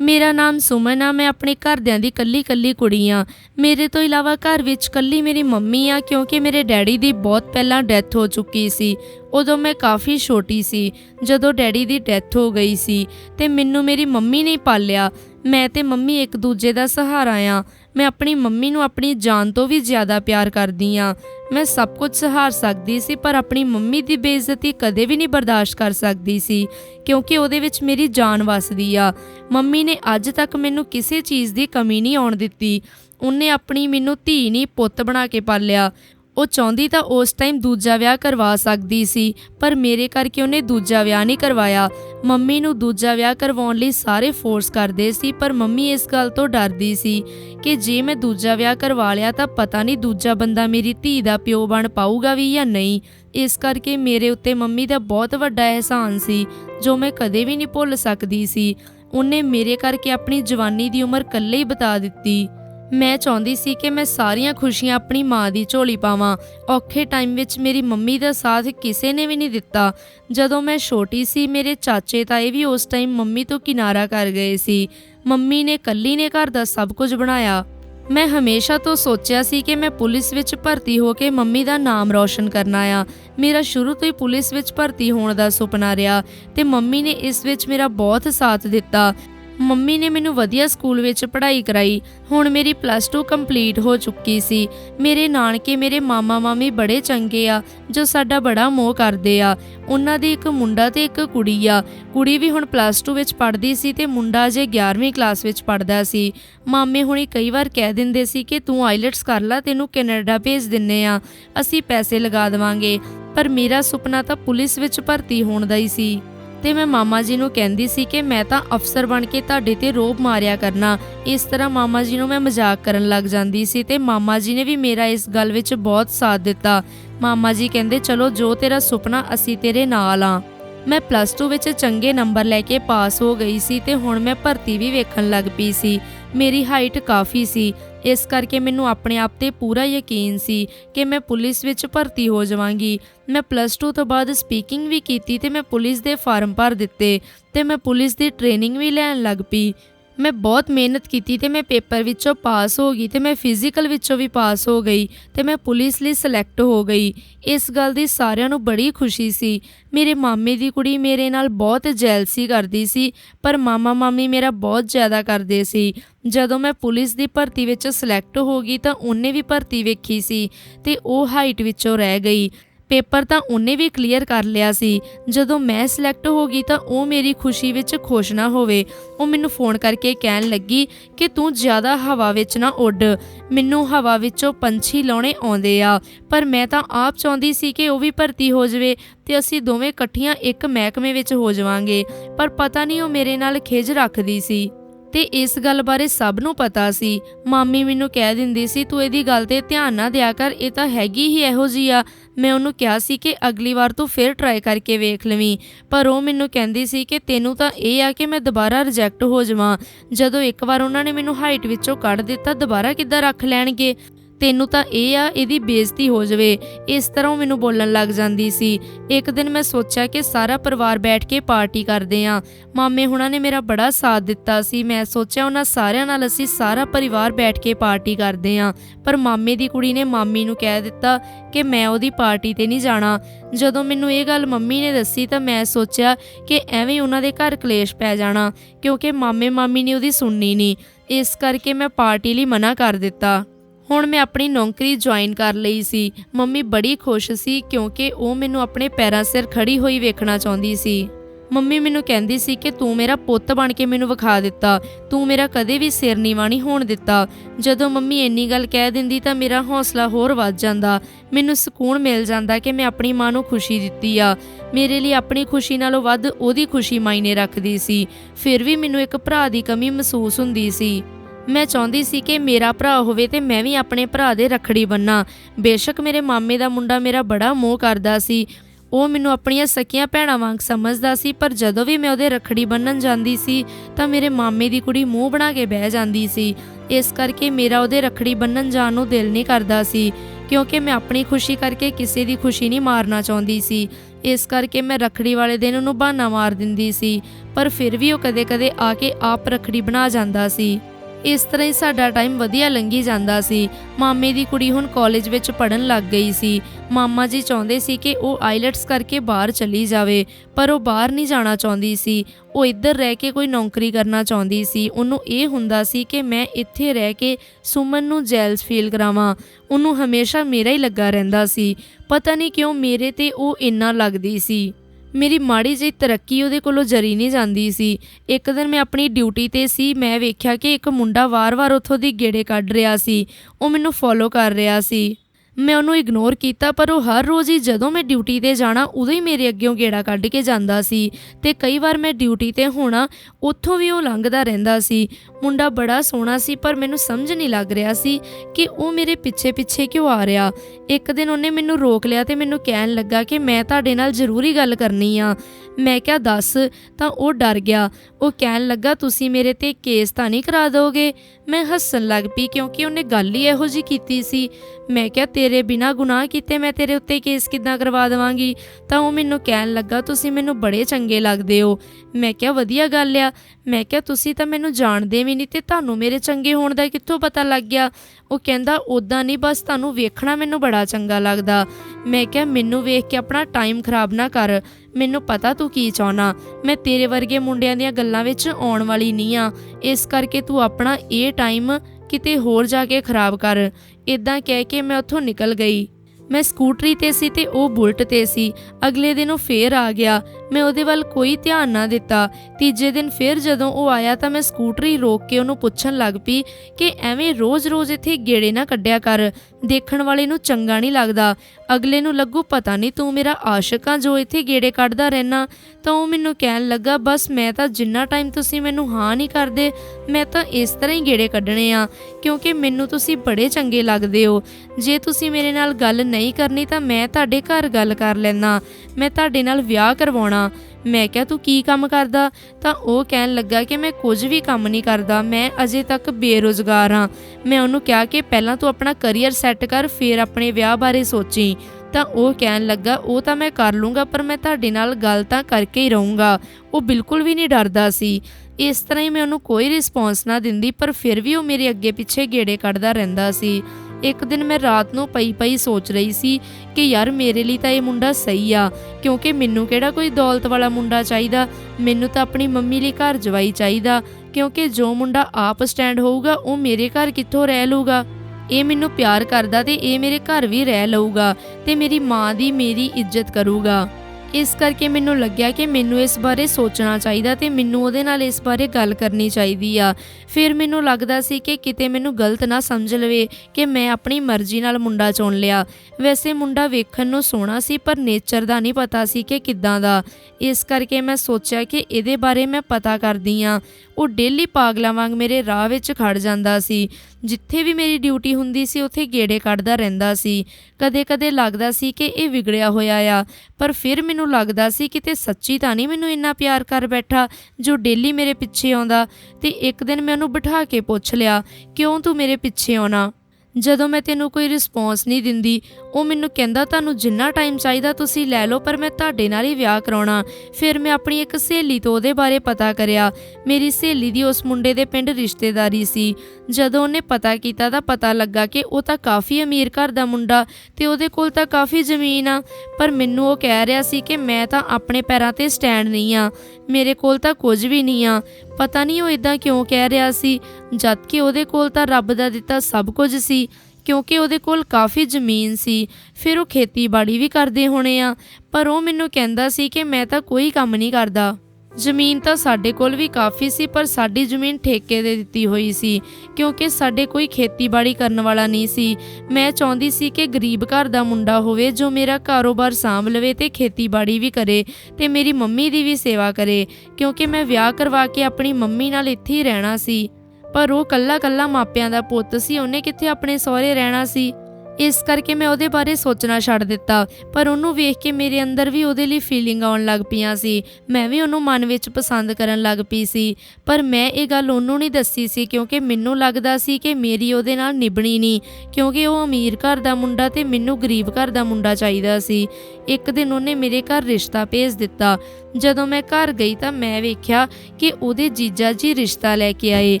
ਮੇਰਾ ਨਾਮ ਸੁਮਨ ਆ, ਮੈਂ ਆਪਣੇ ਘਰਦਿਆਂ ਦੀ ਕੱਲੀ ਕੱਲੀ ਕੁੜੀ ਆ। ਮੇਰੇ ਤੋਂ ਇਲਾਵਾ ਘਰ ਵਿੱਚ ਕੱਲੀ ਮੇਰੀ ਮੰਮੀ ਆ, ਕਿਉਂਕਿ ਮੇਰੇ ਡੈਡੀ ਦੀ ਬਹੁਤ ਪਹਿਲਾਂ ਡੈਥ ਹੋ ਚੁੱਕੀ ਸੀ। ਉਦੋਂ ਮੈਂ ਕਾਫੀ ਛੋਟੀ ਸੀ, ਜਦੋਂ ਡੈਡੀ ਦੀ ਡੈਥ ਹੋ ਗਈ ਸੀ, ਤੇ ਮੈਨੂੰ ਮੇਰੀ ਮੰਮੀ ਨੇ ਪਾਲਿਆ। ਮੈਂ ਤੇ ਮੰਮੀ ਇੱਕ ਦੂਜੇ ਦਾ ਸਹਾਰਾ ਆ। ਮੈਂ ਆਪਣੀ ਮੰਮੀ ਨੂੰ ਆਪਣੀ ਜਾਨ ਤੋਂ ਵੀ ਜ਼ਿਆਦਾ ਪਿਆਰ ਕਰਦੀ ਆ ਮੈਂ ਸਭ ਕੁਝ ਸਹਾਰ ਸਕਦੀ ਸੀ, ਪਰ ਆਪਣੀ ਮੰਮੀ ਦੀ ਬੇਇੱਜ਼ਤੀ ਕਦੇ ਵੀ ਨਹੀਂ ਬਰਦਾਸ਼ਤ ਕਰ ਸਕਦੀ ਸੀ, ਕਿਉਂਕਿ ਉਹਦੇ ਵਿੱਚ ਮੇਰੀ ਜਾਨ ਵਸਦੀ ਆ। ਮੰਮੀ ਨੇ ਅੱਜ ਤੱਕ ਮੈਨੂੰ ਕਿਸੇ ਚੀਜ਼ ਦੀ ਕਮੀ ਨਹੀਂ ਆਉਣ ਦਿੱਤੀ। ਉਹਨੇ ਆਪਣੀ ਮੈਨੂੰ ਧੀ ਨਹੀਂ, ਪੁੱਤ ਬਣਾ ਕੇ ਪਾਲਿਆ। ਉਹ ਚਾਹੁੰਦੀ ਤਾਂ ਉਸ ਟਾਈਮ ਦੂਜਾ ਵਿਆਹ ਕਰਵਾ ਸਕਦੀ ਸੀ, ਪਰ ਮੇਰੇ ਕਰਕੇ ਉਹਨੇ ਦੂਜਾ ਵਿਆਹ ਨਹੀਂ ਕਰਵਾਇਆ। ਮੰਮੀ ਨੂੰ ਦੂਜਾ ਵਿਆਹ ਕਰਵਾਉਣ ਲਈ ਸਾਰੇ ਫੋਰਸ ਕਰਦੇ ਸੀ, ਪਰ ਮੰਮੀ ਇਸ ਗੱਲ ਤੋਂ ਡਰਦੀ ਸੀ ਕਿ ਜੇ ਮੈਂ ਦੂਜਾ ਵਿਆਹ ਕਰਵਾ ਲਿਆ ਤਾਂ ਪਤਾ ਨਹੀਂ ਦੂਜਾ ਬੰਦਾ ਮੇਰੀ ਧੀ ਦਾ ਪਿਓ ਬਣ ਪਾਊਗਾ ਵੀ ਜਾਂ ਨਹੀਂ। ਇਸ ਕਰਕੇ ਮੇਰੇ ਉੱਤੇ ਮੰਮੀ ਦਾ ਬਹੁਤ ਵੱਡਾ ਅਹਿਸਾਨ ਸੀ, ਜੋ ਮੈਂ ਕਦੇ ਵੀ ਨਹੀਂ ਭੁੱਲ ਸਕਦੀ ਸੀ। ਉਹਨੇ ਮੇਰੇ ਕਰਕੇ ਆਪਣੀ ਜਵਾਨੀ ਦੀ ਉਮਰ ਇਕੱਲੇ ਹੀ ਬਤਾ ਦਿੱਤੀ। ਮੈਂ ਚਾਹੁੰਦੀ ਸੀ ਕਿ ਮੈਂ ਸਾਰੀਆਂ ਖੁਸ਼ੀਆਂ ਆਪਣੀ ਮਾਂ ਦੀ ਝੋਲੀ ਪਾਵਾਂ। ਔਖੇ ਟਾਈਮ ਵਿੱਚ ਮੇਰੀ ਮੰਮੀ ਦਾ ਸਾਥ ਕਿਸੇ ਨੇ ਵੀ ਨਹੀਂ ਦਿੱਤਾ। ਜਦੋਂ ਮੈਂ ਛੋਟੀ ਸੀ, ਮੇਰੇ ਚਾਚੇ ਤਾਏ ਵੀ ਉਸ ਟਾਈਮ ਮੰਮੀ ਤੋਂ ਕਿਨਾਰਾ ਕਰ ਗਏ ਸੀ। ਮੰਮੀ ਨੇ ਕੱਲੀ ਨੇ ਘਰ ਦਾ ਸਭ ਕੁਝ ਬਣਾਇਆ। ਮੈਂ ਹਮੇਸ਼ਾ ਤੋਂ ਸੋਚਿਆ ਸੀ ਕਿ ਮੈਂ ਪੁਲਿਸ ਵਿੱਚ ਭਰਤੀ ਹੋ ਕੇ ਮੰਮੀ ਦਾ ਨਾਮ ਰੌਸ਼ਨ ਕਰਨਾ ਆ। ਮੇਰਾ ਸ਼ੁਰੂ ਤੋਂ ਹੀ ਪੁਲਿਸ ਵਿੱਚ ਭਰਤੀ ਹੋਣ ਦਾ ਸੁਪਨਾ ਰਿਹਾ ਤੇ ਮੰਮੀ ਨੇ ਇਸ ਵਿੱਚ ਮੇਰਾ ਬਹੁਤ ਸਾਥ ਦਿੱਤਾ। ਮੰਮੀ ਨੇ ਮੈਨੂੰ ਵਧੀਆ ਸਕੂਲ ਵਿੱਚ ਪੜ੍ਹਾਈ ਕਰਾਈ। ਹੁਣ ਮੇਰੀ ਪਲੱਸ 2 ਕੰਪਲੀਟ ਹੋ ਚੁੱਕੀ ਸੀ। ਮੇਰੇ ਨਾਨਕੇ ਮੇਰੇ ਮਾਮਾ ਮਾਮੀ ਬੜੇ ਚੰਗੇ ਆ, ਜੋ ਸਾਡਾ ਬੜਾ ਮੋਹ ਕਰਦੇ ਆ। ਉਹਨਾਂ ਦੀ ਇੱਕ ਮੁੰਡਾ ਤੇ ਇੱਕ ਕੁੜੀ ਆ। ਕੁੜੀ ਵੀ ਹੁਣ ਪਲੱਸ 2 ਵਿੱਚ ਪੜ੍ਹਦੀ ਸੀ ਤੇ ਮੁੰਡਾ ਅਜੇ 11ਵੀਂ ਕਲਾਸ ਵਿੱਚ ਪੜ੍ਹਦਾ ਸੀ। ਮਾਮੇ ਹੁਣੀ ਕਈ ਵਾਰ ਕਹਿ ਦਿੰਦੇ ਸੀ ਕਿ ਤੂੰ ਆਈਲਟਸ ਕਰ ਲੈ, ਤੈਨੂੰ ਕੈਨੇਡਾ ਭੇਜ ਦਿੰਨੇ ਆ। ਅਸੀਂ ਪੈਸੇ ਲਗਾ ਦੇਵਾਂਗੇ, ਪਰ ਮੇਰਾ ਸੁਪਨਾ ਤਾਂ ਪੁਲਿਸ ਵਿੱਚ ਭਰਤੀ ਹੋਣ ਦਾ ਹੀ ਸੀ। ਤੇ ਮੈਂ ਮਾਮਾ ਜੀ ਨੂੰ ਕਹਿੰਦੀ ਸੀ ਕਿ ਮੈਂ ਤਾਂ ਅਫਸਰ ਬਣ ਕੇ ਤੁਹਾਡੇ ਤੇ ਰੋਬ ਮਾਰਿਆ ਕਰਨਾ। ਇਸ ਤਰ੍ਹਾਂ ਮਾਮਾ ਜੀ ਨੂੰ ਮੈਂ ਮਜ਼ਾਕ ਕਰਨ ਲੱਗ ਜਾਂਦੀ ਸੀ ਤੇ ਮਾਮਾ ਜੀ ਨੇ ਵੀ ਮੇਰਾ ਇਸ ਗੱਲ ਵਿੱਚ ਬਹੁਤ ਸਾਥ ਦਿੱਤਾ। ਮਾਮਾ ਜੀ ਕਹਿੰਦੇ, ਚਲੋ ਜੋ ਤੇਰਾ ਸੁਪਨਾ, ਅਸੀਂ ਤੇਰੇ ਨਾਲ ਆ। ਮੈਂ ਪਲੱਸ 2 ਵਿੱਚ ਚੰਗੇ ਨੰਬਰ ਲੈ ਕੇ ਪਾਸ ਹੋ ਗਈ ਸੀ ਤੇ ਹੁਣ ਮੈਂ ਭਰਤੀ ਵੀ ਵੇਖਣ ਲੱਗ ਪਈ ਸੀ। ਮੇਰੀ ਹਾਈਟ ਕਾਫੀ ਸੀ। ਇਸ ਕਰਕੇ ਮੈਨੂੰ ਆਪਣੇ ਆਪ ਤੇ ਪੂਰਾ ਯਕੀਨ ਸੀ ਕਿ ਮੈਂ ਪੁਲਿਸ ਵਿੱਚ ਭਰਤੀ ਹੋ ਜਾਵਾਂਗੀ। ਮੈਂ ਪਲੱਸ 2 ਤੋਂ ਬਾਅਦ ਸਪੀਕਿੰਗ ਵੀ ਕੀਤੀ ਤੇ ਮੈਂ ਪੁਲਿਸ ਦੇ ਫਾਰਮ ਭਰ ਦਿੱਤੇ ਤੇ ਮੈਂ ਪੁਲਿਸ ਦੀ ਟ੍ਰੇਨਿੰਗ ਵੀ ਲੈਣ ਲੱਗ ਪਈ। ਮੈਂ ਬਹੁਤ ਮਿਹਨਤ ਕੀਤੀ ਤੇ ਮੈਂ ਪੇਪਰ ਵਿੱਚੋਂ ਪਾਸ ਹੋ ਗਈ ਤੇ ਮੈਂ ਫਿਜ਼ੀਕਲ ਵਿੱਚੋਂ ਵੀ ਪਾਸ ਹੋ ਗਈ ਤੇ ਮੈਂ ਪੁਲਿਸ ਲਈ ਸਿਲੈਕਟ ਹੋ ਗਈ। ਇਸ ਗੱਲ ਦੀ ਸਾਰਿਆਂ ਨੂੰ ਬੜੀ ਖੁਸ਼ੀ ਸੀ। ਮੇਰੇ ਮਾਮੇ ਦੀ ਕੁੜੀ ਮੇਰੇ ਨਾਲ ਬਹੁਤ ਜੈਲਸੀ ਕਰਦੀ ਸੀ, ਪਰ ਮਾਮਾ ਮਾਮੀ ਮੇਰਾ ਬਹੁਤ ਜ਼ਿਆਦਾ ਕਰਦੇ ਸੀ। ਜਦੋਂ ਮੈਂ ਪੁਲਿਸ ਦੀ ਭਰਤੀ ਵਿੱਚ ਸਿਲੈਕਟ ਹੋ ਗਈ ਤਾਂ ਉਹਨੇ ਵੀ ਭਰਤੀ ਵੇਖੀ ਸੀ ਤੇ ਉਹ ਹਾਈਟ ਵਿੱਚੋਂ ਰਹਿ ਗਈ। ਪੇਪਰ ਤਾਂ ਉਹਨੇ ਵੀ ਕਲੀਅਰ ਕਰ ਲਿਆ ਸੀ। ਜਦੋਂ ਮੈਂ ਸਿਲੈਕਟ ਹੋ ਗਈ ਤਾਂ ਉਹ ਮੇਰੀ ਖੁਸ਼ੀ ਵਿੱਚ ਖੁਸ਼ ਨਾ ਹੋਵੇ। ਉਹ ਮੈਨੂੰ ਫੋਨ ਕਰਕੇ ਕਹਿਣ ਲੱਗੀ ਕਿ ਤੂੰ ਜ਼ਿਆਦਾ ਹਵਾ ਵਿੱਚ ਨਾ ਉੱਡ। ਮੈਨੂੰ ਹਵਾ ਵਿੱਚੋਂ ਪੰਛੀ ਲਾਉਣੇ ਆਉਂਦੇ ਆ। ਪਰ ਮੈਂ ਤਾਂ ਆਪ ਚਾਹੁੰਦੀ ਸੀ ਕਿ ਉਹ ਵੀ ਭਰਤੀ ਹੋ ਜਾਵੇ ਤੇ ਅਸੀਂ ਦੋਵੇਂ ਇਕੱਠੀਆਂ ਇੱਕ ਮਹਿਕਮੇ ਵਿੱਚ ਹੋ ਜਾਵਾਂਗੇ। ਪਰ ਪਤਾ ਨਹੀਂ ਉਹ ਮੇਰੇ ਨਾਲ ਖਿਜ ਰੱਖਦੀ ਸੀ। ਤੇ ਇਸ ਗੱਲ ਬਾਰੇ ਸਭ ਨੂੰ ਪਤਾ ਸੀ। ਮਾਮੀ ਮੈਨੂੰ ਕਹਿ ਦਿੰਦੀ ਸੀ, ਤੂੰ ਇਹਦੀ ਗੱਲ ਤੇ ਧਿਆਨ ਨਾ ਦਿਆ ਕਰ, ਇਹ ਤਾਂ ਹੈਗੀ ਹੀ ਇਹੋ ਜੀ ਆ। ਮੈਂ ਉਹਨੂੰ ਕਿਹਾ ਸੀ ਕਿ ਅਗਲੀ ਵਾਰ ਤੂੰ ਫਿਰ ਟਰਾਈ ਕਰਕੇ ਵੇਖ ਲਵੀਂ। ਪਰ ਉਹ ਮੈਨੂੰ ਕਹਿੰਦੀ ਸੀ ਕਿ ਤੈਨੂੰ ਤਾਂ ਇਹ ਆ ਕਿ ਮੈਂ ਦੁਬਾਰਾ ਰਿਜੈਕਟ ਹੋ ਜਾਵਾਂ। ਜਦੋਂ ਇੱਕ ਵਾਰ ਉਹਨਾਂ ਨੇ ਮੈਨੂੰ ਹਾਈਟ ਵਿੱਚੋਂ ਕੱਢ ਦਿੱਤਾ, ਦੁਬਾਰਾ ਕਿੱਦਾਂ ਰੱਖ ਲੈਣਗੇ? ਤੈਨੂੰ ਤਾਂ ਇਹ ਆ, ਇਹਦੀ ਬੇਇੱਜ਼ਤੀ ਹੋ ਜਾਵੇ। ਇਸ ਤਰ੍ਹਾਂ ਉਹ ਮੈਨੂੰ ਬੋਲਣ ਲੱਗ ਜਾਂਦੀ ਸੀ। ਇੱਕ ਦਿਨ ਮੈਂ ਸੋਚਿਆ ਕਿ ਸਾਰਾ ਪਰਿਵਾਰ ਬੈਠ ਕੇ ਪਾਰਟੀ ਕਰਦੇ ਆਂ। ਮਾਮੇ ਹੁਣਾਂ ਨੇ ਮੇਰਾ ਬੜਾ ਸਾਥ ਦਿੱਤਾ ਸੀ। ਮੈਂ ਸੋਚਿਆ ਉਹਨਾਂ ਸਾਰਿਆਂ ਨਾਲ ਅਸੀਂ ਸਾਰਾ ਪਰਿਵਾਰ ਬੈਠ ਕੇ ਪਾਰਟੀ ਕਰਦੇ ਆਂ। ਪਰ ਮਾਮੇ ਦੀ ਕੁੜੀ ਨੇ ਮਾਮੀ ਨੂੰ ਕਹਿ ਦਿੱਤਾ ਕਿ ਮੈਂ ਉਹਦੀ ਪਾਰਟੀ ਤੇ ਨਹੀਂ ਜਾਣਾ। ਜਦੋਂ ਮੈਨੂੰ ਇਹ ਗੱਲ ਮੰਮੀ ਨੇ ਦੱਸੀ ਤਾਂ ਮੈਂ ਸੋਚਿਆ ਕਿ ਐਵੇਂ ਉਹਨਾਂ ਦੇ ਘਰ ਕਲੇਸ਼ ਪੈ ਜਾਣਾ, ਕਿਉਂਕਿ ਮਾਮੇ ਮਾਮੀ ਨੇ ਉਹਦੀ ਸੁਣਨੀ ਨਹੀਂ। ਇਸ ਕਰਕੇ ਮੈਂ ਪਾਰਟੀ ਲਈ ਮਨਾ ਕਰ ਦਿੱਤਾ। ਹੁਣ ਮੈਂ ਆਪਣੀ ਨੌਕਰੀ ਜੁਆਇਨ ਕਰ ਲਈ ਸੀ। ਮੰਮੀ ਬੜੀ ਖੁਸ਼ ਸੀ ਕਿਉਂਕਿ ਉਹ ਮੈਨੂੰ ਆਪਣੇ ਪੈਰਾਂ ਸਿਰ ਖੜੀ ਹੋਈ ਵੇਖਣਾ ਚਾਹੁੰਦੀ ਸੀ। ਮੰਮੀ ਮੈਨੂੰ ਕਹਿੰਦੀ ਸੀ ਕਿ ਤੂੰ ਮੇਰਾ ਪੁੱਤ ਬਣ ਕੇ ਮੈਨੂੰ ਵਿਖਾ ਦਿੱਤਾ। ਤੂੰ ਮੇਰਾ ਕਦੇ ਵੀ ਸਿਰ ਨੀਵਾਂ ਨਹੀਂ ਹੋਣ ਦਿੱਤਾ। ਜਦੋਂ ਮੰਮੀ ਇੰਨੀ ਗੱਲ ਕਹਿ ਦਿੰਦੀ ਤਾਂ ਮੇਰਾ ਹੌਸਲਾ ਹੋਰ ਵੱਧ ਜਾਂਦਾ। ਮੈਨੂੰ ਸਕੂਨ ਮਿਲ ਜਾਂਦਾ ਕਿ ਮੈਂ ਆਪਣੀ ਮਾਂ ਨੂੰ ਖੁਸ਼ੀ ਦਿੱਤੀ ਆ। ਮੇਰੇ ਲਈ ਆਪਣੀ ਖੁਸ਼ੀ ਨਾਲੋਂ ਵੱਧ ਉਹਦੀ ਖੁਸ਼ੀ ਮਾਇਨੇ ਰੱਖਦੀ ਸੀ। ਫਿਰ ਵੀ ਮੈਨੂੰ ਇੱਕ ਭਰਾ ਦੀ ਕਮੀ ਮਹਿਸੂਸ ਹੁੰਦੀ ਸੀ। ਮੈਂ ਚਾਹੁੰਦੀ ਸੀ ਕਿ ਮੇਰਾ ਭਰਾ ਹੋਵੇ ਤੇ ਮੈਂ ਵੀ ਆਪਣੇ ਭਰਾ ਦੇ ਰੱਖੜੀ ਬੰਨਾਂ। ਬੇਸ਼ੱਕ ਮੇਰੇ ਮਾਮੇ ਦਾ ਮੁੰਡਾ ਮੇਰਾ ਬੜਾ ਮੋਹ ਕਰਦਾ ਸੀ। ਉਹ ਮੈਨੂੰ ਆਪਣੀਆਂ ਸਕੀਆਂ ਭੈਣਾਂ ਵਾਂਗ ਸਮਝਦਾ ਸੀ, ਪਰ ਜਦੋਂ ਵੀ ਮੈਂ ਉਹਦੇ ਰੱਖੜੀ ਬੰਨਣ ਜਾਂਦੀ ਸੀ, ਤਾਂ ਮੇਰੇ ਮਾਮੇ ਦੀ ਕੁੜੀ ਮੂੰਹ ਬਣਾ ਕੇ ਬਹਿ ਜਾਂਦੀ ਸੀ। ਇਸ ਕਰਕੇ ਮੇਰਾ ਉਹਦੇ ਰੱਖੜੀ ਬੰਨਣ ਜਾਣ ਨੂੰ ਦਿਲ ਨਹੀਂ ਕਰਦਾ ਸੀ, ਕਿਉਂਕਿ ਮੈਂ ਆਪਣੀ ਖੁਸ਼ੀ ਕਰਕੇ ਕਿਸੇ ਦੀ ਖੁਸ਼ੀ ਨਹੀਂ ਮਾਰਨਾ ਚਾਹੁੰਦੀ ਸੀ। ਇਸ ਕਰਕੇ ਮੈਂ ਰੱਖੜੀ ਵਾਲੇ ਦਿਨ ਉਹਨੂੰ ਬਹਾਨਾ ਮਾਰ ਦਿੰਦੀ ਸੀ, ਪਰ ਫਿਰ ਵੀ ਉਹ ਕਦੇ-ਕਦੇ ਆ ਕੇ ਆਪ ਰੱਖੜੀ ਬਣਾ ਜਾਂਦਾ ਸੀ। ਇਸ ਤਰ੍ਹਾਂ ਹੀ ਸਾਡਾ ਟਾਈਮ ਵਧੀਆ ਲੰਘੀ ਜਾਂਦਾ ਸੀ। ਮਾਮੇ ਦੀ ਕੁੜੀ ਹੁਣ ਕਾਲਜ ਵਿੱਚ ਪੜਨ ਲੱਗ ਗਈ ਸੀ। ਮਾਮਾ ਜੀ ਚਾਹੁੰਦੇ ਸੀ ਕਿ ਉਹ ਆਈਲੈਟਸ ਕਰਕੇ ਬਾਹਰ ਚਲੀ ਜਾਵੇ, ਪਰ ਉਹ ਬਾਹਰ ਨਹੀਂ ਜਾਣਾ ਚਾਹੁੰਦੀ ਸੀ। ਉਹ ਇੱਧਰ ਰਹਿ ਕੇ ਕੋਈ ਨੌਕਰੀ ਕਰਨਾ ਚਾਹੁੰਦੀ ਸੀ। ਉਹਨੂੰ ਇਹ ਹੁੰਦਾ ਸੀ ਕਿ ਮੈਂ ਇੱਥੇ ਰਹਿ ਕੇ ਸੁਮਨ ਨੂੰ ਜੈਲਸ ਫੀਲ ਕਰਾਵਾਂ। ਉਹਨੂੰ ਹਮੇਸ਼ਾ ਮੇਰਾ ਹੀ ਲੱਗਾ ਰਹਿੰਦਾ ਸੀ। ਪਤਾ ਨਹੀਂ ਕਿਉਂ ਮੇਰੇ ਤੇ ਉਹ ਇੰਨਾ ਲੱਗਦੀ ਸੀ। ਮੇਰੀ ਮਾੜੀ ਜਿਹੀ ਤਰੱਕੀ ਉਹਦੇ ਕੋਲੋਂ ਜਰੀ ਨਹੀਂ ਜਾਂਦੀ ਸੀ। ਇੱਕ ਦਿਨ ਮੈਂ ਆਪਣੀ ਡਿਊਟੀ ਤੇ ਸੀ, ਮੈਂ ਵੇਖਿਆ ਕਿ ਇੱਕ ਮੁੰਡਾ ਵਾਰ-ਵਾਰ ਉੱਥੋਂ ਦੀ ਗੇੜੇ ਕੱਢ ਰਿਹਾ ਸੀ। ਉਹ ਮੈਨੂੰ ਫੋਲੋ ਕਰ ਰਿਹਾ ਸੀ। ਮੈਂ ਉਹਨੂੰ ਇਗਨੋਰ ਕੀਤਾ, ਪਰ ਉਹ ਹਰ ਰੋਜ਼ ਹੀ ਜਦੋਂ ਮੈਂ ਡਿਊਟੀ ਤੇ ਜਾਣਾ, ਉਦੋਂ ਹੀ ਮੇਰੇ ਅੱਗਿਓਂ ਗੇੜਾ ਕੱਢ ਕੇ ਜਾਂਦਾ ਸੀ ਤੇ ਕਈ ਵਾਰ ਮੈਂ ਡਿਊਟੀ ਤੇ ਹੋਣਾ, ਉੱਥੋਂ ਵੀ ਉਹ ਲੰਘਦਾ ਰਹਿੰਦਾ ਸੀ। ਮੁੰਡਾ ਬੜਾ ਸੋਹਣਾ ਸੀ, ਪਰ ਮੈਨੂੰ ਸਮਝ ਨਹੀਂ ਲੱਗ ਰਿਹਾ ਸੀ ਕਿ ਉਹ ਮੇਰੇ ਪਿੱਛੇ ਪਿੱਛੇ ਕਿਉਂ ਆ ਰਿਹਾ। ਇੱਕ ਦਿਨ ਉਹਨੇ ਮੈਨੂੰ ਰੋਕ ਲਿਆ ਤੇ ਮੈਨੂੰ ਕਹਿਣ ਲੱਗਾ ਕਿ ਮੈਂ ਤੁਹਾਡੇ ਨਾਲ ਜ਼ਰੂਰੀ ਗੱਲ ਕਰਨੀ ਆ। ਮੈਂ ਕਿਹਾ, ਦੱਸ। ਤਾਂ ਉਹ ਡਰ ਗਿਆ। ਉਹ ਕਹਿਣ ਲੱਗਾ, ਤੁਸੀਂ ਮੇਰੇ ਤੇ ਕੇਸ ਤਾਂ ਨਹੀਂ ਕਰਾ ਦੋਗੇ? ਮੈਂ ਹੱਸਣ ਲੱਗ ਪਈ ਕਿਉਂਕਿ ਉਹਨੇ ਗੱਲ ਹੀ ਇਹੋ ਜੀ ਕੀਤੀ ਸੀ। ਮੈਂ ਕਿਹਾ ਤੇਰੇ ਬਿਨਾ ਗੁਨਾਹ ਕੀਤੇ ਮੈਂ ਤੇਰੇ ਉੱਤੇ ਕੇਸ ਕਿੱਦਾਂ ਕਰਵਾ ਦੇਵਾਂਗੀ? ਤਾਂ ਉਹ ਮੈਨੂੰ ਕਹਿਣ ਲੱਗਾ, ਤੁਸੀਂ ਮੈਨੂੰ ਬੜੇ ਚੰਗੇ ਲੱਗਦੇ ਹੋ। ਮੈਂ ਕਿਹਾ, ਵਧੀਆ ਗੱਲ ਆ। ਮੈਂ ਕਿਹਾ, ਤੁਸੀਂ ਤਾਂ ਮੈਨੂੰ ਜਾਣਦੇ ਵੀ ਨਹੀਂ ਤੇ ਤੁਹਾਨੂੰ ਮੇਰੇ ਚੰਗੇ ਹੋਣ ਦਾ ਕਿੱਥੋਂ ਪਤਾ ਲੱਗ ਗਿਆ? ਉਹ ਕਹਿੰਦਾ ਉਦਾਂ ਨਹੀਂ, ਬਸ ਤੁਹਾਨੂੰ ਵੇਖਣਾ ਮੈਨੂੰ ਬੜਾ ਚੰਗਾ ਲੱਗਦਾ। ਮੈਂ ਕਿਹਾ, ਮੈਨੂੰ ਵੇਖ ਕੇ ਆਪਣਾ ਟਾਈਮ ਖਰਾਬ ਨਾ ਕਰ। ਮੈਨੂੰ ਪਤਾ ਤੂੰ ਕੀ ਚਾਹਨਾ। ਮੈਂ ਤੇਰੇ ਵਰਗੇ ਮੁੰਡਿਆਂ ਦੀਆਂ ਗੱਲਾਂ ਵਿੱਚ ਆਉਣ ਵਾਲੀ ਨਹੀਂ ਆ। ਇਸ ਕਰਕੇ ਤੂੰ ਆਪਣਾ ਇਹ ਟਾਈਮ ਕਿਤੇ ਹੋਰ ਜਾ ਕੇ ਖਰਾਬ ਕਰ। ਇਦਾਂ ਕਹਿ ਕੇ ਮੈਂ ਉੱਥੋਂ ਨਿਕਲ ਗਈ। ਮੈਂ ਸਕੂਟਰੀ ਤੇ ਸੀ ਤੇ ਉਹ ਬੁਲਟ ਤੇ ਸੀ। ਅਗਲੇ ਦਿਨ ਉਹ ਫੇਰ ਆ ਗਿਆ। ਮੈਂ ਉਹਦੇ ਵੱਲ ਕੋਈ ਧਿਆਨ ਨਾ ਦਿੱਤਾ। ਤੀਜੇ ਦਿਨ ਫਿਰ ਜਦੋਂ ਉਹ ਆਇਆ ਤਾਂ ਮੈਂ ਸਕੂਟਰੀ ਰੋਕ ਕੇ ਉਹਨੂੰ ਪੁੱਛਣ ਲੱਗ ਪਈ ਕਿ ਐਵੇਂ ਰੋਜ਼-ਰੋਜ਼ ਇੱਥੇ ਗੇੜੇ ਨਾ ਕੱਢਿਆ ਕਰ। ਦੇਖਣ ਵਾਲੇ ਨੂੰ ਚੰਗਾ ਨਹੀਂ ਲੱਗਦਾ। ਅਗਲੇ ਨੂੰ ਲੱਗੂ, ਪਤਾ ਨਹੀਂ ਤੂੰ ਮੇਰਾ ਆਸ਼ਿਕ ਆ ਜੋ ਇੱਥੇ ਗੇੜੇ ਕੱਢਦਾ ਰਹਿਣਾ ਤਾਂ ਉਹ ਮੈਨੂੰ ਕਹਿਣ ਲੱਗਾ, ਬਸ ਮੈਂ ਤਾਂ ਜਿੰਨਾ ਟਾਈਮ ਤੁਸੀਂ ਮੈਨੂੰ ਹਾਂ ਨਹੀਂ ਕਰਦੇ, ਮੈਂ ਤਾਂ ਇਸ ਤਰ੍ਹਾਂ ਹੀ ਗੇੜੇ ਕੱਢਣੇ ਆ। ਕਿਉਂਕਿ ਮੈਨੂੰ ਤੁਸੀਂ ਬੜੇ ਚੰਗੇ ਲੱਗਦੇ ਹੋ। ਜੇ ਤੁਸੀਂ ਮੇਰੇ ਨਾਲ ਗੱਲ ਨਹੀਂ ਕਰਨੀ ਤਾਂ ਮੈਂ ਤੁਹਾਡੇ ਘਰ ਗੱਲ ਕਰ ਲੈਣਾ ਮੈਂ ਤੁਹਾਡੇ ਨਾਲ ਵਿਆਹ ਕਰਵਾਉਣਾ। ਮੈਂ ਕਿਹਾ, ਤੂੰ ਕੀ ਕੰਮ ਕਰਦਾ? ਤਾਂ ਉਹ ਕਹਿਣ ਲੱਗਾ ਕਿ ਮੈਂ ਕੁਝ ਵੀ ਕੰਮ ਨਹੀਂ ਕਰਦਾ, ਮੈਂ ਅਜੇ ਤੱਕ ਬੇਰੁਜ਼ਗਾਰ ਹਾਂ। ਮੈਂ ਉਹਨੂੰ ਕਿਹਾ ਕਿ ਪਹਿਲਾਂ ਤੂੰ ਆਪਣਾ ਕੈਰੀਅਰ ਸੈੱਟ ਕਰ, ਫਿਰ ਆਪਣੇ ਵਿਆਹ ਬਾਰੇ ਸੋਚੀ। ਤਾਂ ਉਹ ਕਹਿਣ ਲੱਗਾ, ਉਹ ਤਾਂ ਮੈਂ ਕਰ ਲੂੰਗਾ, ਪਰ ਮੈਂ ਤੁਹਾਡੇ ਨਾਲ ਗੱਲ ਤਾਂ ਕਰਕੇ ਹੀ ਰਹੂੰਗਾ। ਉਹ ਬਿਲਕੁਲ ਵੀ ਨਹੀਂ ਡਰਦਾ ਸੀ। ਇਸ ਤਰ੍ਹਾਂ ਹੀ ਮੈਂ ਉਹਨੂੰ ਕੋਈ ਰਿਸਪੌਂਸ ਨਾ ਦਿੰਦੀ, ਪਰ ਫਿਰ ਵੀ ਉਹ ਮੇਰੇ ਅੱਗੇ ਪਿੱਛੇ ਗੇੜੇ ਕੱਢਦਾ ਰਹਿੰਦਾ ਸੀ। ਇੱਕ ਦਿਨ ਮੈਂ ਰਾਤ ਨੂੰ ਪਈ ਪਈ ਸੋਚ ਰਹੀ ਸੀ ਕਿ ਯਾਰ ਮੇਰੇ ਲਈ ਤਾਂ ਇਹ ਮੁੰਡਾ ਸਹੀ ਆ, ਕਿਉਂਕਿ ਮੈਨੂੰ ਕਿਹੜਾ ਕੋਈ ਦੌਲਤ ਵਾਲਾ ਮੁੰਡਾ ਚਾਹੀਦਾ? ਮੈਨੂੰ ਤਾਂ ਆਪਣੀ ਮੰਮੀ ਲਈ ਘਰ ਜਵਾਈ ਚਾਹੀਦਾ, ਕਿਉਂਕਿ ਜੋ ਮੁੰਡਾ ਆਪ ਸਟੈਂਡ ਹੋਊਗਾ, ਉਹ ਮੇਰੇ ਘਰ ਕਿੱਥੋਂ ਰਹਿ ਲਊਗਾ? ਇਹ ਮੈਨੂੰ ਪਿਆਰ ਕਰਦਾ ਤੇ ਇਹ ਮੇਰੇ ਘਰ ਵੀ ਰਹਿ ਲਊਗਾ ਤੇ ਮੇਰੀ ਮਾਂ ਦੀ ਮੇਰੀ ਇੱਜ਼ਤ ਕਰੂਗਾ। ਇਸ ਕਰਕੇ ਮੈਨੂੰ ਲੱਗਿਆ ਕਿ ਮੈਨੂੰ ਇਸ ਬਾਰੇ ਸੋਚਣਾ ਚਾਹੀਦਾ ਤੇ ਮੈਨੂੰ ਉਹਦੇ ਨਾਲ ਇਸ ਬਾਰੇ ਗੱਲ ਕਰਨੀ ਚਾਹੀਦੀ ਆ। ਫਿਰ ਮੈਨੂੰ ਲੱਗਦਾ ਸੀ ਕਿ ਕਿਤੇ ਮੈਨੂੰ ਗਲਤ ਨਾ ਸਮਝ ਲਵੇ ਕਿ ਮੈਂ ਆਪਣੀ ਮਰਜ਼ੀ ਨਾਲ ਮੁੰਡਾ ਚੁਣ ਲਿਆ। ਵੈਸੇ ਮੁੰਡਾ ਵੇਖਣ ਨੂੰ ਸੋਹਣਾ ਸੀ, ਪਰ ਨੇਚਰ ਦਾ ਨਹੀਂ ਪਤਾ ਸੀ ਕਿ ਕਿੱਦਾਂ ਦਾ। ਇਸ ਕਰਕੇ ਮੈਂ ਸੋਚਿਆ ਕਿ ਇਹਦੇ ਬਾਰੇ ਮੈਂ ਪਤਾ ਕਰਦੀ ਆ। ਉਹ ਡੇਲੀ ਪਾਗਲਾਂ ਵਾਂਗ ਮੇਰੇ ਰਾਹ ਵਿੱਚ ਖੜ ਜਾਂਦਾ ਸੀ। ਜਿੱਥੇ ਵੀ ਮੇਰੀ ਡਿਊਟੀ ਹੁੰਦੀ ਸੀ, ਉੱਥੇ ਗੇੜੇ ਕੱਢਦਾ ਰਹਿੰਦਾ ਸੀ। ਕਦੇ-ਕਦੇ ਲੱਗਦਾ ਸੀ ਕਿ ਇਹ ਵਿਗੜਿਆ ਹੋਇਆ ਆ। ਪਰ ਫਿਰ ਮੈਨੂੰ ਲੱਗਦਾ ਸੀ ਕਿਤੇ ਸੱਚੀ ਤਾਂ ਨਹੀਂ ਮੈਨੂੰ ਇੰਨਾ ਪਿਆਰ ਕਰ ਬੈਠਾ ਜੋ ਡੇਲੀ ਮੇਰੇ ਪਿੱਛੇ ਆਉਂਦਾ ਤੇ ਇੱਕ ਦਿਨ ਮੈਂ ਉਹਨੂੰ ਬਿਠਾ ਕੇ ਪੁੱਛ ਲਿਆ, ਕਿਉਂ ਤੂੰ ਮੇਰੇ ਪਿੱਛੇ ਆਉਣਾ? ਜਦੋਂ ਮੈਂ ਤੈਨੂੰ ਕੋਈ ਰਿਸਪੌਂਸ ਨਹੀਂ ਦਿੰਦੀ, ਉਹ ਮੈਨੂੰ ਕਹਿੰਦਾ, ਤੁਹਾਨੂੰ ਜਿੰਨਾ ਟਾਈਮ ਚਾਹੀਦਾ ਤੁਸੀਂ ਲੈ ਲਓ, ਪਰ ਮੈਂ ਤੁਹਾਡੇ ਨਾਲ ਹੀ ਵਿਆਹ ਕਰਾਉਣਾ। ਫਿਰ ਮੈਂ ਆਪਣੀ ਇੱਕ ਸਹੇਲੀ ਤੋਂ ਉਹਦੇ ਬਾਰੇ ਪਤਾ ਕਰਿਆ। ਮੇਰੀ ਸਹੇਲੀ ਦੀ ਉਸ ਮੁੰਡੇ ਦੇ ਪਿੰਡ ਰਿਸ਼ਤੇਦਾਰੀ ਸੀ। ਜਦੋਂ ਉਹਨੇ ਪਤਾ ਕੀਤਾ ਤਾਂ ਪਤਾ ਲੱਗਾ ਕਿ ਉਹ ਤਾਂ ਕਾਫੀ ਅਮੀਰ ਘਰ ਦਾ ਮੁੰਡਾ ਤੇ ਉਹਦੇ ਕੋਲ ਤਾਂ ਕਾਫੀ ਜ਼ਮੀਨ ਆ। ਪਰ ਮੈਨੂੰ ਉਹ ਕਹਿ ਰਿਹਾ ਸੀ ਕਿ ਮੈਂ ਤਾਂ ਆਪਣੇ ਪੈਰਾਂ ਤੇ ਸਟੈਂਡ ਨਹੀਂ ਆ। ਮੇਰੇ ਕੋਲ ਤਾਂ ਕੁਝ ਵੀ ਨਹੀਂ ਆ। ਪਤਾ ਨਹੀਂ ਉਹ ਇਦਾਂ ਕਿਉਂ ਕਹਿ ਰਿਹਾ ਸੀ ਜਦ ਕਿ ਉਹਦੇ ਕੋਲ ਤਾਂ ਰੱਬ ਦਾ ਦਿੱਤਾ ਸਭ ਕੁਝ ਸੀ, ਕਿਉਂਕਿ ਉਹਦੇ ਕੋਲ ਕਾਫੀ ਜ਼ਮੀਨ ਸੀ, ਫਿਰ ਉਹ ਖੇਤੀਬਾੜੀ ਵੀ ਕਰਦੇ ਹੋਣੇ ਆ, ਪਰ ਉਹ ਮੈਨੂੰ ਕਹਿੰਦਾ ਸੀ ਕਿ ਮੈਂ ਤਾਂ ਕੋਈ ਕੰਮ ਨਹੀਂ ਕਰਦਾ। ਜ਼ਮੀਨ ਤਾਂ ਸਾਡੇ ਕੋਲ ਵੀ ਕਾਫੀ ਸੀ, ਪਰ ਸਾਡੀ ਜ਼ਮੀਨ ਠੇਕੇ ਦੇ ਦਿੱਤੀ ਹੋਈ ਸੀ, ਕਿਉਂਕਿ ਸਾਡੇ ਕੋਈ ਖੇਤੀਬਾੜੀ ਕਰਨ ਵਾਲਾ ਨਹੀਂ ਸੀ। ਮੈਂ ਚਾਹੁੰਦੀ ਸੀ ਕਿ ਗਰੀਬ ਘਰ ਦਾ ਮੁੰਡਾ ਹੋਵੇ ਜੋ ਮੇਰਾ ਕਾਰੋਬਾਰ ਸਾਂਭ ਲਵੇ ਤੇ ਖੇਤੀਬਾੜੀ ਵੀ ਕਰੇ ਤੇ ਮੇਰੀ ਮੰਮੀ ਦੀ ਵੀ ਸੇਵਾ ਕਰੇ, ਕਿਉਂਕਿ ਮੈਂ ਵਿਆਹ ਕਰਵਾ ਕੇ ਆਪਣੀ ਮੰਮੀ ਨਾਲ ਇੱਥੇ ਹੀ ਰਹਿਣਾ ਸੀ। ਪਰ ਉਹ ਕੱਲਾ ਕੱਲਾ ਮਾਪਿਆਂ ਦਾ ਪੁੱਤ ਸੀ, ਉਹਨੇ ਕਿੱਥੇ ਆਪਣੇ ਸਹੁਰੇ ਰਹਿਣਾ ਸੀ? ਇਸ ਕਰਕੇ ਮੈਂ ਉਹਦੇ ਬਾਰੇ ਸੋਚਣਾ ਛੱਡ ਦਿੱਤਾ, ਪਰ ਉਹਨੂੰ ਵੇਖ ਕੇ ਮੇਰੇ ਅੰਦਰ ਵੀ ਉਹਦੇ ਲਈ ਫੀਲਿੰਗ ਆਉਣ ਲੱਗ ਪਈਆਂ ਸੀ। ਮੈਂ ਵੀ ਉਹਨੂੰ ਮਨ ਵਿੱਚ ਪਸੰਦ ਕਰਨ ਲੱਗ ਪਈ ਸੀ, ਪਰ ਮੈਂ ਇਹ ਗੱਲ ਉਹਨੂੰ ਨਹੀਂ ਦੱਸੀ ਸੀ ਕਿਉਂਕਿ ਮੈਨੂੰ ਲੱਗਦਾ ਸੀ ਕਿ ਮੇਰੀ ਉਹਦੇ ਨਾਲ ਨਿਭਣੀ ਨਹੀਂ, ਕਿਉਂਕਿ ਉਹ ਅਮੀਰ ਘਰ ਦਾ ਮੁੰਡਾ ਤੇ ਮੈਨੂੰ ਗਰੀਬ ਘਰ ਦਾ ਮੁੰਡਾ ਚਾਹੀਦਾ ਸੀ। ਇੱਕ ਦਿਨ ਉਹਨੇ ਮੇਰੇ ਘਰ ਰਿਸ਼ਤਾ ਭੇਜ ਦਿੱਤਾ ਜਦੋਂ ਮੈਂ ਘਰ ਗਈ ਤਾਂ ਮੈਂ ਵੇਖਿਆ ਕਿ ਉਹਦੇ ਜੀਜਾ ਜੀ ਰਿਸ਼ਤਾ ਲੈ ਕੇ ਆਏ,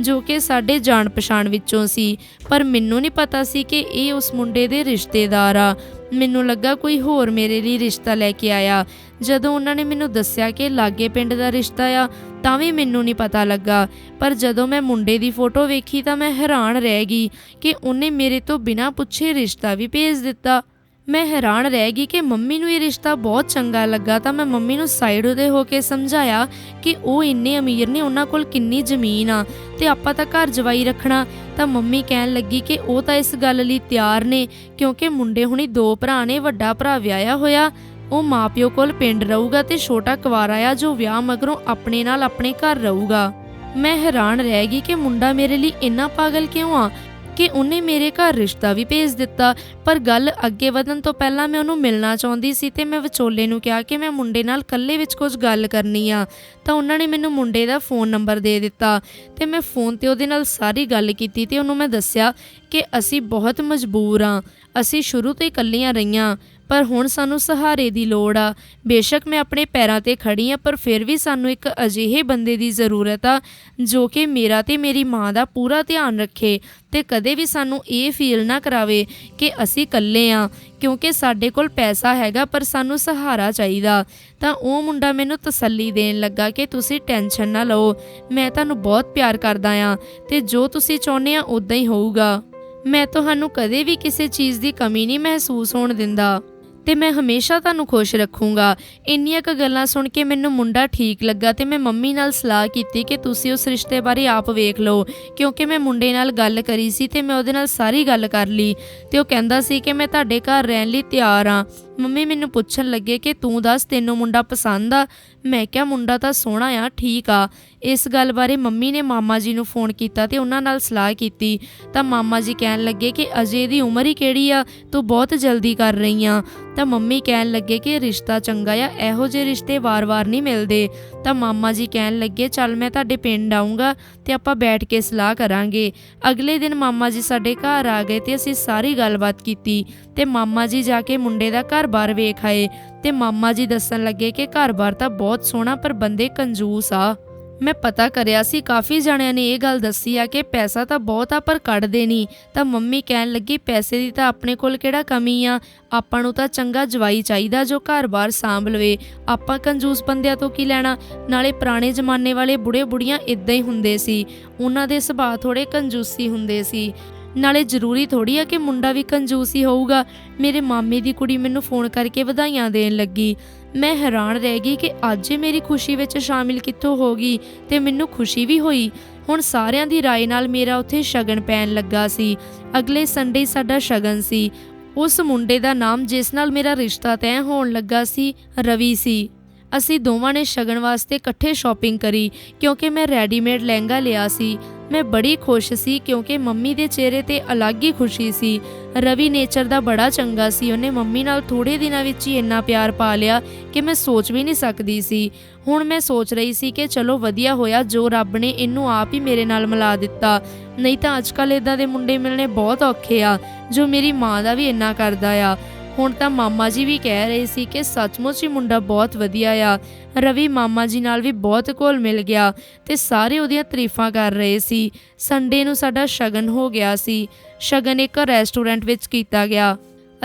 ਜੋ ਕਿ ਸਾਡੇ ਜਾਣ ਪਛਾਣ ਵਿੱਚੋਂ ਸੀ। ਪਰ ਮੈਨੂੰ ਨਹੀਂ ਪਤਾ ਸੀ ਕਿ ਇਹ ਉਸ ਮੁੰਡੇ ਦੇ ਰਿਸ਼ਤੇਦਾਰ ਆ। ਮੈਨੂੰ ਲੱਗਾ ਕੋਈ ਹੋਰ ਮੇਰੇ ਲਈ ਰਿਸ਼ਤਾ ਲੈ ਕੇ ਆਇਆ। ਜਦੋਂ ਉਹਨਾਂ ਨੇ ਮੈਨੂੰ ਦੱਸਿਆ ਕਿ ਲਾਗੇ ਪਿੰਡ ਦਾ ਰਿਸ਼ਤਾ ਆ, ਤਾਂ ਵੀ ਮੈਨੂੰ ਨਹੀਂ ਪਤਾ ਲੱਗਾ। ਪਰ ਜਦੋਂ ਮੈਂ ਮੁੰਡੇ ਦੀ ਫੋਟੋ ਵੇਖੀ ਤਾਂ ਮੈਂ ਹੈਰਾਨ ਰਹਿ ਗਈ ਕਿ ਉਹਨੇ ਮੇਰੇ ਤੋਂ ਬਿਨਾਂ ਪੁੱਛੇ ਰਿਸ਼ਤਾ ਵੀ ਭੇਜ ਦਿੱਤਾ। ਮੈਂ ਹੈਰਾਨ ਰਹਿ ਗਈ ਕਿ ਮੰਮੀ ਨੂੰ ਇਹ ਰਿਸ਼ਤਾ ਬਹੁਤ ਚੰਗਾ ਲੱਗਾ ਤਾਂ ਮੈਂ ਮੰਮੀ ਨੂੰ ਸਾਈਡ ਉਹਦੇ ਹੋ ਕੇ ਸਮਝਾਇਆ ਕਿ ਉਹ ਇੰਨੇ ਅਮੀਰ ਨੇ, ਉਹਨਾਂ ਕੋਲ ਕਿੰਨੀ ਜ਼ਮੀਨ ਆ ਤੇ ਆਪਾਂ ਤਾਂ ਘਰ ਜਵਾਈ ਰੱਖਣਾ। ਤਾਂ ਮੰਮੀ ਕਹਿਣ ਲੱਗੀ ਕਿ ਉਹ ਤਾਂ ਇਸ ਗੱਲ ਲਈ ਤਿਆਰ ਨੇ ਕਿਉਂਕਿ ਮੁੰਡੇ ਹੁਣੀ ਦੋ ਭਰਾ ਨੇ, ਵੱਡਾ ਭਰਾ ਵਿਆਹਿਆ ਹੋਇਆ। ਉਹ ਮਾਪਿਓ ਕੋਲ ਪਿੰਡ ਰਹੂਗਾ ਤੇ ਛੋਟਾ ਕੁਵਾਰਾ ਆ ਜੋ ਵਿਆਹ ਮਗਰੋਂ ਆਪਣੇ ਨਾਲ ਆਪਣੇ ਘਰ ਰਹੂਗਾ। ਮੈਂ ਹੈਰਾਨ ਰਹਿ ਗਈ ਕਿ ਮੁੰਡਾ ਮੇਰੇ ਲਈ ਇੰਨਾ ਪਾਗਲ ਕਿਉਂ ਆ? ਕਿ ਉਹਨੇ ਮੇਰੇ ਘਰ ਰਿਸ਼ਤਾ ਵੀ ਭੇਜ ਦਿੱਤਾ। ਪਰ ਗੱਲ ਅੱਗੇ ਵਧਣ ਤੋਂ ਪਹਿਲਾਂ ਮੈਂ ਉਹਨੂੰ ਮਿਲਣਾ ਚਾਹੁੰਦੀ ਸੀ ਤੇ ਮੈਂ ਵਿਚੋਲੇ ਨੂੰ ਕਿਹਾ ਕਿ ਮੈਂ ਮੁੰਡੇ ਨਾਲ ਇਕੱਲੇ ਵਿੱਚ ਕੁਝ ਗੱਲ ਕਰਨੀ ਆ। ਤਾਂ ਉਹਨਾਂ ਨੇ ਮੈਨੂੰ ਮੁੰਡੇ ਦਾ ਫੋਨ ਨੰਬਰ ਦੇ ਦਿੱਤਾ ਤੇ ਮੈਂ ਫੋਨ ਤੇ ਉਹਦੇ ਨਾਲ ਸਾਰੀ ਗੱਲ ਕੀਤੀ ਤੇ ਉਹਨੂੰ ਮੈਂ ਦੱਸਿਆ ਕਿ ਅਸੀਂ ਬਹੁਤ ਮਜਬੂਰ ਆ। ਅਸੀਂ ਸ਼ੁਰੂ ਤੋਂ ਹੀ ਇਕੱਲੀਆਂ ਰਹੀਆਂ। ਪਰ ਹੁਣ ਸਾਨੂੰ ਸਹਾਰੇ ਦੀ ਲੋੜ ਆ। ਬੇਸ਼ੱਕ ਮੈਂ ਆਪਣੇ ਪੈਰਾਂ ਤੇ ਖੜੀ ਆ, ਪਰ ਫਿਰ ਵੀ ਸਾਨੂੰ ਇੱਕ ਅਜਿਹੇ ਬੰਦੇ ਦੀ ਜ਼ਰੂਰਤ ਆ, ਜੋ ਕਿ ਮੇਰਾ ਤੇ ਮੇਰੀ ਮਾਂ ਦਾ ਪੂਰਾ ਧਿਆਨ ਰੱਖੇ ਤੇ ਕਦੇ ਵੀ ਸਾਨੂੰ ਇਹ ਫੀਲ ਨਾ ਕਰਾਵੇ ਕਿ ਅਸੀਂ ਇਕੱਲੇ ਆ, ਕਿਉਂਕਿ ਸਾਡੇ ਕੋਲ ਪੈਸਾ ਹੈਗਾ, ਪਰ ਸਾਨੂੰ ਸਹਾਰਾ ਚਾਹੀਦਾ। ਤਾਂ ਉਹ ਮੁੰਡਾ ਮੈਨੂੰ ਤਸੱਲੀ ਦੇਣ ਲੱਗਾ ਕਿ ਤੁਸੀਂ ਟੈਨਸ਼ਨ ਨਾ ਲਓ, ਮੈਂ ਤੁਹਾਨੂੰ ਬਹੁਤ ਪਿਆਰ ਕਰਦਾ ਆ ਤੇ ਜੋ ਤੁਸੀਂ ਚਾਹੁੰਦੇ ਆ ਉਦਾਂ ਹੀ ਹੋਊਗਾ। ਮੈਂ ਤੁਹਾਨੂੰ ਕਦੇ ਵੀ ਕਿਸੇ ਚੀਜ਼ ਦੀ ਕਮੀ ਨਹੀਂ ਮਹਿਸੂਸ ਹੋਣ ਦਿੰਦਾ। ਤੇ ਮੈਂ ਹਮੇਸ਼ਾ ਤੁਹਾਨੂੰ ਖੁਸ਼ ਰੱਖੂੰਗਾ। ਇੰਨੀਆਂ ਕੁ ਗੱਲਾਂ ਸੁਣ ਕੇ ਮੈਨੂੰ ਮੁੰਡਾ ਠੀਕ ਲੱਗਾ ਤੇ ਮੈਂ ਮੰਮੀ ਨਾਲ ਸਲਾਹ ਕੀਤੀ ਕਿ ਤੁਸੀਂ ਉਸ ਰਿਸ਼ਤੇ ਬਾਰੇ ਆਪ ਵੇਖ ਲਓ, ਕਿਉਂਕਿ ਮੈਂ ਮੁੰਡੇ ਨਾਲ ਗੱਲ ਕਰੀ ਸੀ ਤੇ ਮੈਂ ਉਹਦੇ ਨਾਲ ਸਾਰੀ ਗੱਲ ਕਰ ਲਈ ਤੇ ਉਹ ਕਹਿੰਦਾ ਸੀ ਕਿ ਮੈਂ ਤੁਹਾਡੇ ਘਰ ਰਹਿਣ ਲਈ ਤਿਆਰ ਆ ਮੰਮੀ ਮੈਨੂੰ ਪੁੱਛਣ ਲੱਗੇ ਕਿ ਤੂੰ ਦੱਸ ਤੈਨੂੰ ਮੁੰਡਾ ਪਸੰਦ ਆ? ਮੈਂ ਕਿਹਾ, ਮੁੰਡਾ ਤਾਂ ਸੋਹਣਾ ਆ, ਠੀਕ ਆ। ਇਸ ਗੱਲ ਬਾਰੇ ਮੰਮੀ ਨੇ ਮਾਮਾ ਜੀ ਨੂੰ ਫੋਨ ਕੀਤਾ ਤੇ ਉਹਨਾਂ ਨਾਲ ਸਲਾਹ ਕੀਤੀ। ਤਾਂ ਮਾਮਾ ਜੀ ਕਹਿਣ ਲੱਗੇ ਕਿ ਅਜੇ ਦੀ ਉਮਰ ਹੀ ਕਿਹੜੀ ਆ? ਤੂੰ ਬਹੁਤ ਜਲਦੀ ਕਰ ਰਹੀ ਆ। ਤਾਂ ਮੰਮੀ ਕਹਿਣ ਲੱਗੇ ਕਿ ਰਿਸ਼ਤਾ ਚੰਗਾ ਆ, ਇਹੋ ਜਿਹੇ ਰਿਸ਼ਤੇ ਵਾਰ-ਵਾਰ ਨਹੀਂ ਮਿਲਦੇ। ਤਾਂ ਮਾਮਾ ਜੀ ਕਹਿਣ ਲੱਗੇ, ਚੱਲ ਮੈਂ ਤੁਹਾਡੇ ਪਿੰਡ ਆਉਂਗਾ ਤੇ ਆਪਾਂ ਬੈਠ ਕੇ ਸਲਾਹ ਕਰਾਂਗੇ। ਅਗਲੇ ਦਿਨ ਮਾਮਾ ਜੀ ਸਾਡੇ ਘਰ ਆ ਗਏ ਤੇ ਅਸੀਂ ਸਾਰੀ ਗੱਲਬਾਤ ਕੀਤੀ ਤੇ ਮਾਮਾ ਜੀ ਜਾ ਕੇ ਮੁੰਡੇ ਦਾ ਘਰ ਘਰ-ਬਾਰ ਵੇਖ ਆਏ ਤੇ ਮਾਮਾ ਜੀ ਦੱਸਣ ਲੱਗੇ ਕਿ ਘਰ-ਬਾਰ ਤਾਂ ਬਹੁਤ ਸੋਹਣਾ ਪਰ ਬੰਦੇ ਕੰਜੂਸ ਆ। ਮੈਂ ਪਤਾ ਕਰਿਆ ਸੀ, ਕਾਫੀ ਜਣਿਆਂ ਨੇ ਇਹ ਗੱਲ ਦੱਸੀ ਆ ਕਿ ਪੈਸਾ ਤਾਂ ਬਹੁਤ ਆ ਪਰ ਕੱਢਦੇ ਨਹੀਂ। ਤਾਂ ਮੰਮੀ ਕਹਿਣ ਲੱਗੀ, ਪੈਸੇ ਦੀ ਤਾਂ ਆਪਣੇ ਕੋਲ ਕਿਹੜਾ ਕਮੀ ਆ? ਆਪਾਂ ਨੂੰ ਤਾਂ ਚੰਗਾ ਜਵਾਈ ਚਾਹੀਦਾ ਜੋ ਘਰ-ਬਾਰ ਸਾਂਭ ਲਵੇ ਆਪਾਂ ਕੰਜੂਸ ਬੰਦਿਆਂ ਤੋਂ ਕੀ ਲੈਣਾ? ਨਾਲੇ ਪੁਰਾਣੇ ਜ਼ਮਾਨੇ ਵਾਲੇ ਬੁੜੇ ਬੁੜੀਆਂ ਇਦਾਂ ਹੀ ਹੁੰਦੇ ਸੀ। ਉਹਨਾਂ ਦੇ ਸੁਭਾਅ ਥੋੜੇ ਕੰਜੂਸੀ ਹੁੰਦੇ ਸੀ। ਨਾਲੇ ਜ਼ਰੂਰੀ ਥੋੜੀ ਆ ਕਿ ਮੁੰਡਾ ਵੀ ਕੰਜੂਸ ਹੀ ਹੋਊਗਾ ਮੇਰੇ ਮਾਮੇ ਦੀ ਕੁੜੀ ਮੈਨੂੰ ਫੋਨ ਕਰਕੇ ਵਧਾਈਆਂ ਦੇਣ ਲੱਗੀ ਮੈਂ ਹੈਰਾਨ ਰਹਿ ਗਈ ਕਿ ਅੱਜ ਇਹ ਮੇਰੀ ਖੁਸ਼ੀ ਵਿੱਚ ਸ਼ਾਮਿਲ ਕਿੱਥੋਂ ਹੋ ਗਈ ਤੇ ਮੈਨੂੰ ਖੁਸ਼ੀ ਵੀ ਹੋਈ ਹੁਣ ਸਾਰਿਆਂ ਦੀ رائے ਨਾਲ ਮੇਰਾ ਉੱਥੇ ਸ਼ਗਨ ਪੈਣ ਲੱਗਾ ਸੀ ਅਗਲੇ ਸੰਡੇ ਸਾਡਾ ਸ਼ਗਨ ਸੀ ਉਸ ਮੁੰਡੇ ਦਾ ਨਾਮ ਜਿਸ ਨਾਲ ਮੇਰਾ ਰਿਸ਼ਤਾ ਤੈਅ ਹੋਣ ਲੱਗਾ ਸੀ ਰਵੀ ਸੀ ਅਸੀਂ ਦੋਵਾਂ ਨੇ ਸ਼ਗਨ ਵਾਸਤੇ ਇਕੱਠੇ ਸ਼ਾਪਿੰਗ ਕਰੀ, ਕਿਉਂਕਿ ਮੈਂ ਰੈਡੀਮੇਡ ਲਹਿੰਗਾ ਲਿਆ ਸੀ। ਮੈਂ ਬੜੀ ਖੁਸ਼ ਸੀ ਕਿਉਂਕਿ ਮੰਮੀ ਦੇ ਚਿਹਰੇ ਤੇ ਅਲੱਗ ਹੀ ਖੁਸ਼ੀ ਸੀ। ਰਵੀ ਨੇਚਰ ਦਾ ਬੜਾ ਚੰਗਾ ਸੀ, ਉਹਨੇ ਮੰਮੀ ਨਾਲ ਥੋੜੇ ਦਿਨਾਂ ਵਿੱਚ ਹੀ ਇੰਨਾ ਪਿਆਰ ਪਾ ਲਿਆ ਕਿ ਮੈਂ ਸੋਚ ਵੀ ਨਹੀਂ ਸਕਦੀ ਸੀ। ਹੁਣ ਮੈਂ ਸੋਚ ਰਹੀ ਸੀ ਕਿ ਚਲੋ ਵਧੀਆ ਹੋਇਆ, ਜੋ ਰੱਬ ਨੇ ਇਹਨੂੰ ਆਪ ਹੀ ਮੇਰੇ ਨਾਲ ਮਿਲਾ ਦਿੱਤਾ। ਨਹੀਂ ਤਾਂ ਅੱਜਕੱਲ ਇਦਾਂ ਦੇ ਮੁੰਡੇ ਮਿਲਣੇ ਬਹੁਤ ਔਖੇ ਆ, ਜੋ ਮੇਰੀ ਮਾਂ ਦਾ ਵੀ ਇੰਨਾ ਕਰਦਾ ਆ। ਹੁਣ ਤਾਂ ਮਾਮਾ ਜੀ ਵੀ ਕਹਿ ਰਹੇ ਸੀ ਕਿ ਸੱਚਮੁੱਚ ਹੀ ਮੁੰਡਾ ਬਹੁਤ ਵਧੀਆ ਆ। ਰਵੀ ਮਾਮਾ ਜੀ ਨਾਲ ਵੀ ਬਹੁਤ ਘੁਲ ਮਿਲ ਗਿਆ ਤੇ ਸਾਰੇ ਉਹਦੀਆਂ ਤਾਰੀਫਾਂ ਕਰ ਰਹੇ ਸੀ। ਸੰਡੇ ਨੂੰ ਸਾਡਾ ਸ਼ਗਨ ਹੋ ਗਿਆ ਸੀ। ਸ਼ਗਨ ਇੱਕ ਰੈਸਟੋਰੈਂਟ ਵਿੱਚ ਕੀਤਾ ਗਿਆ।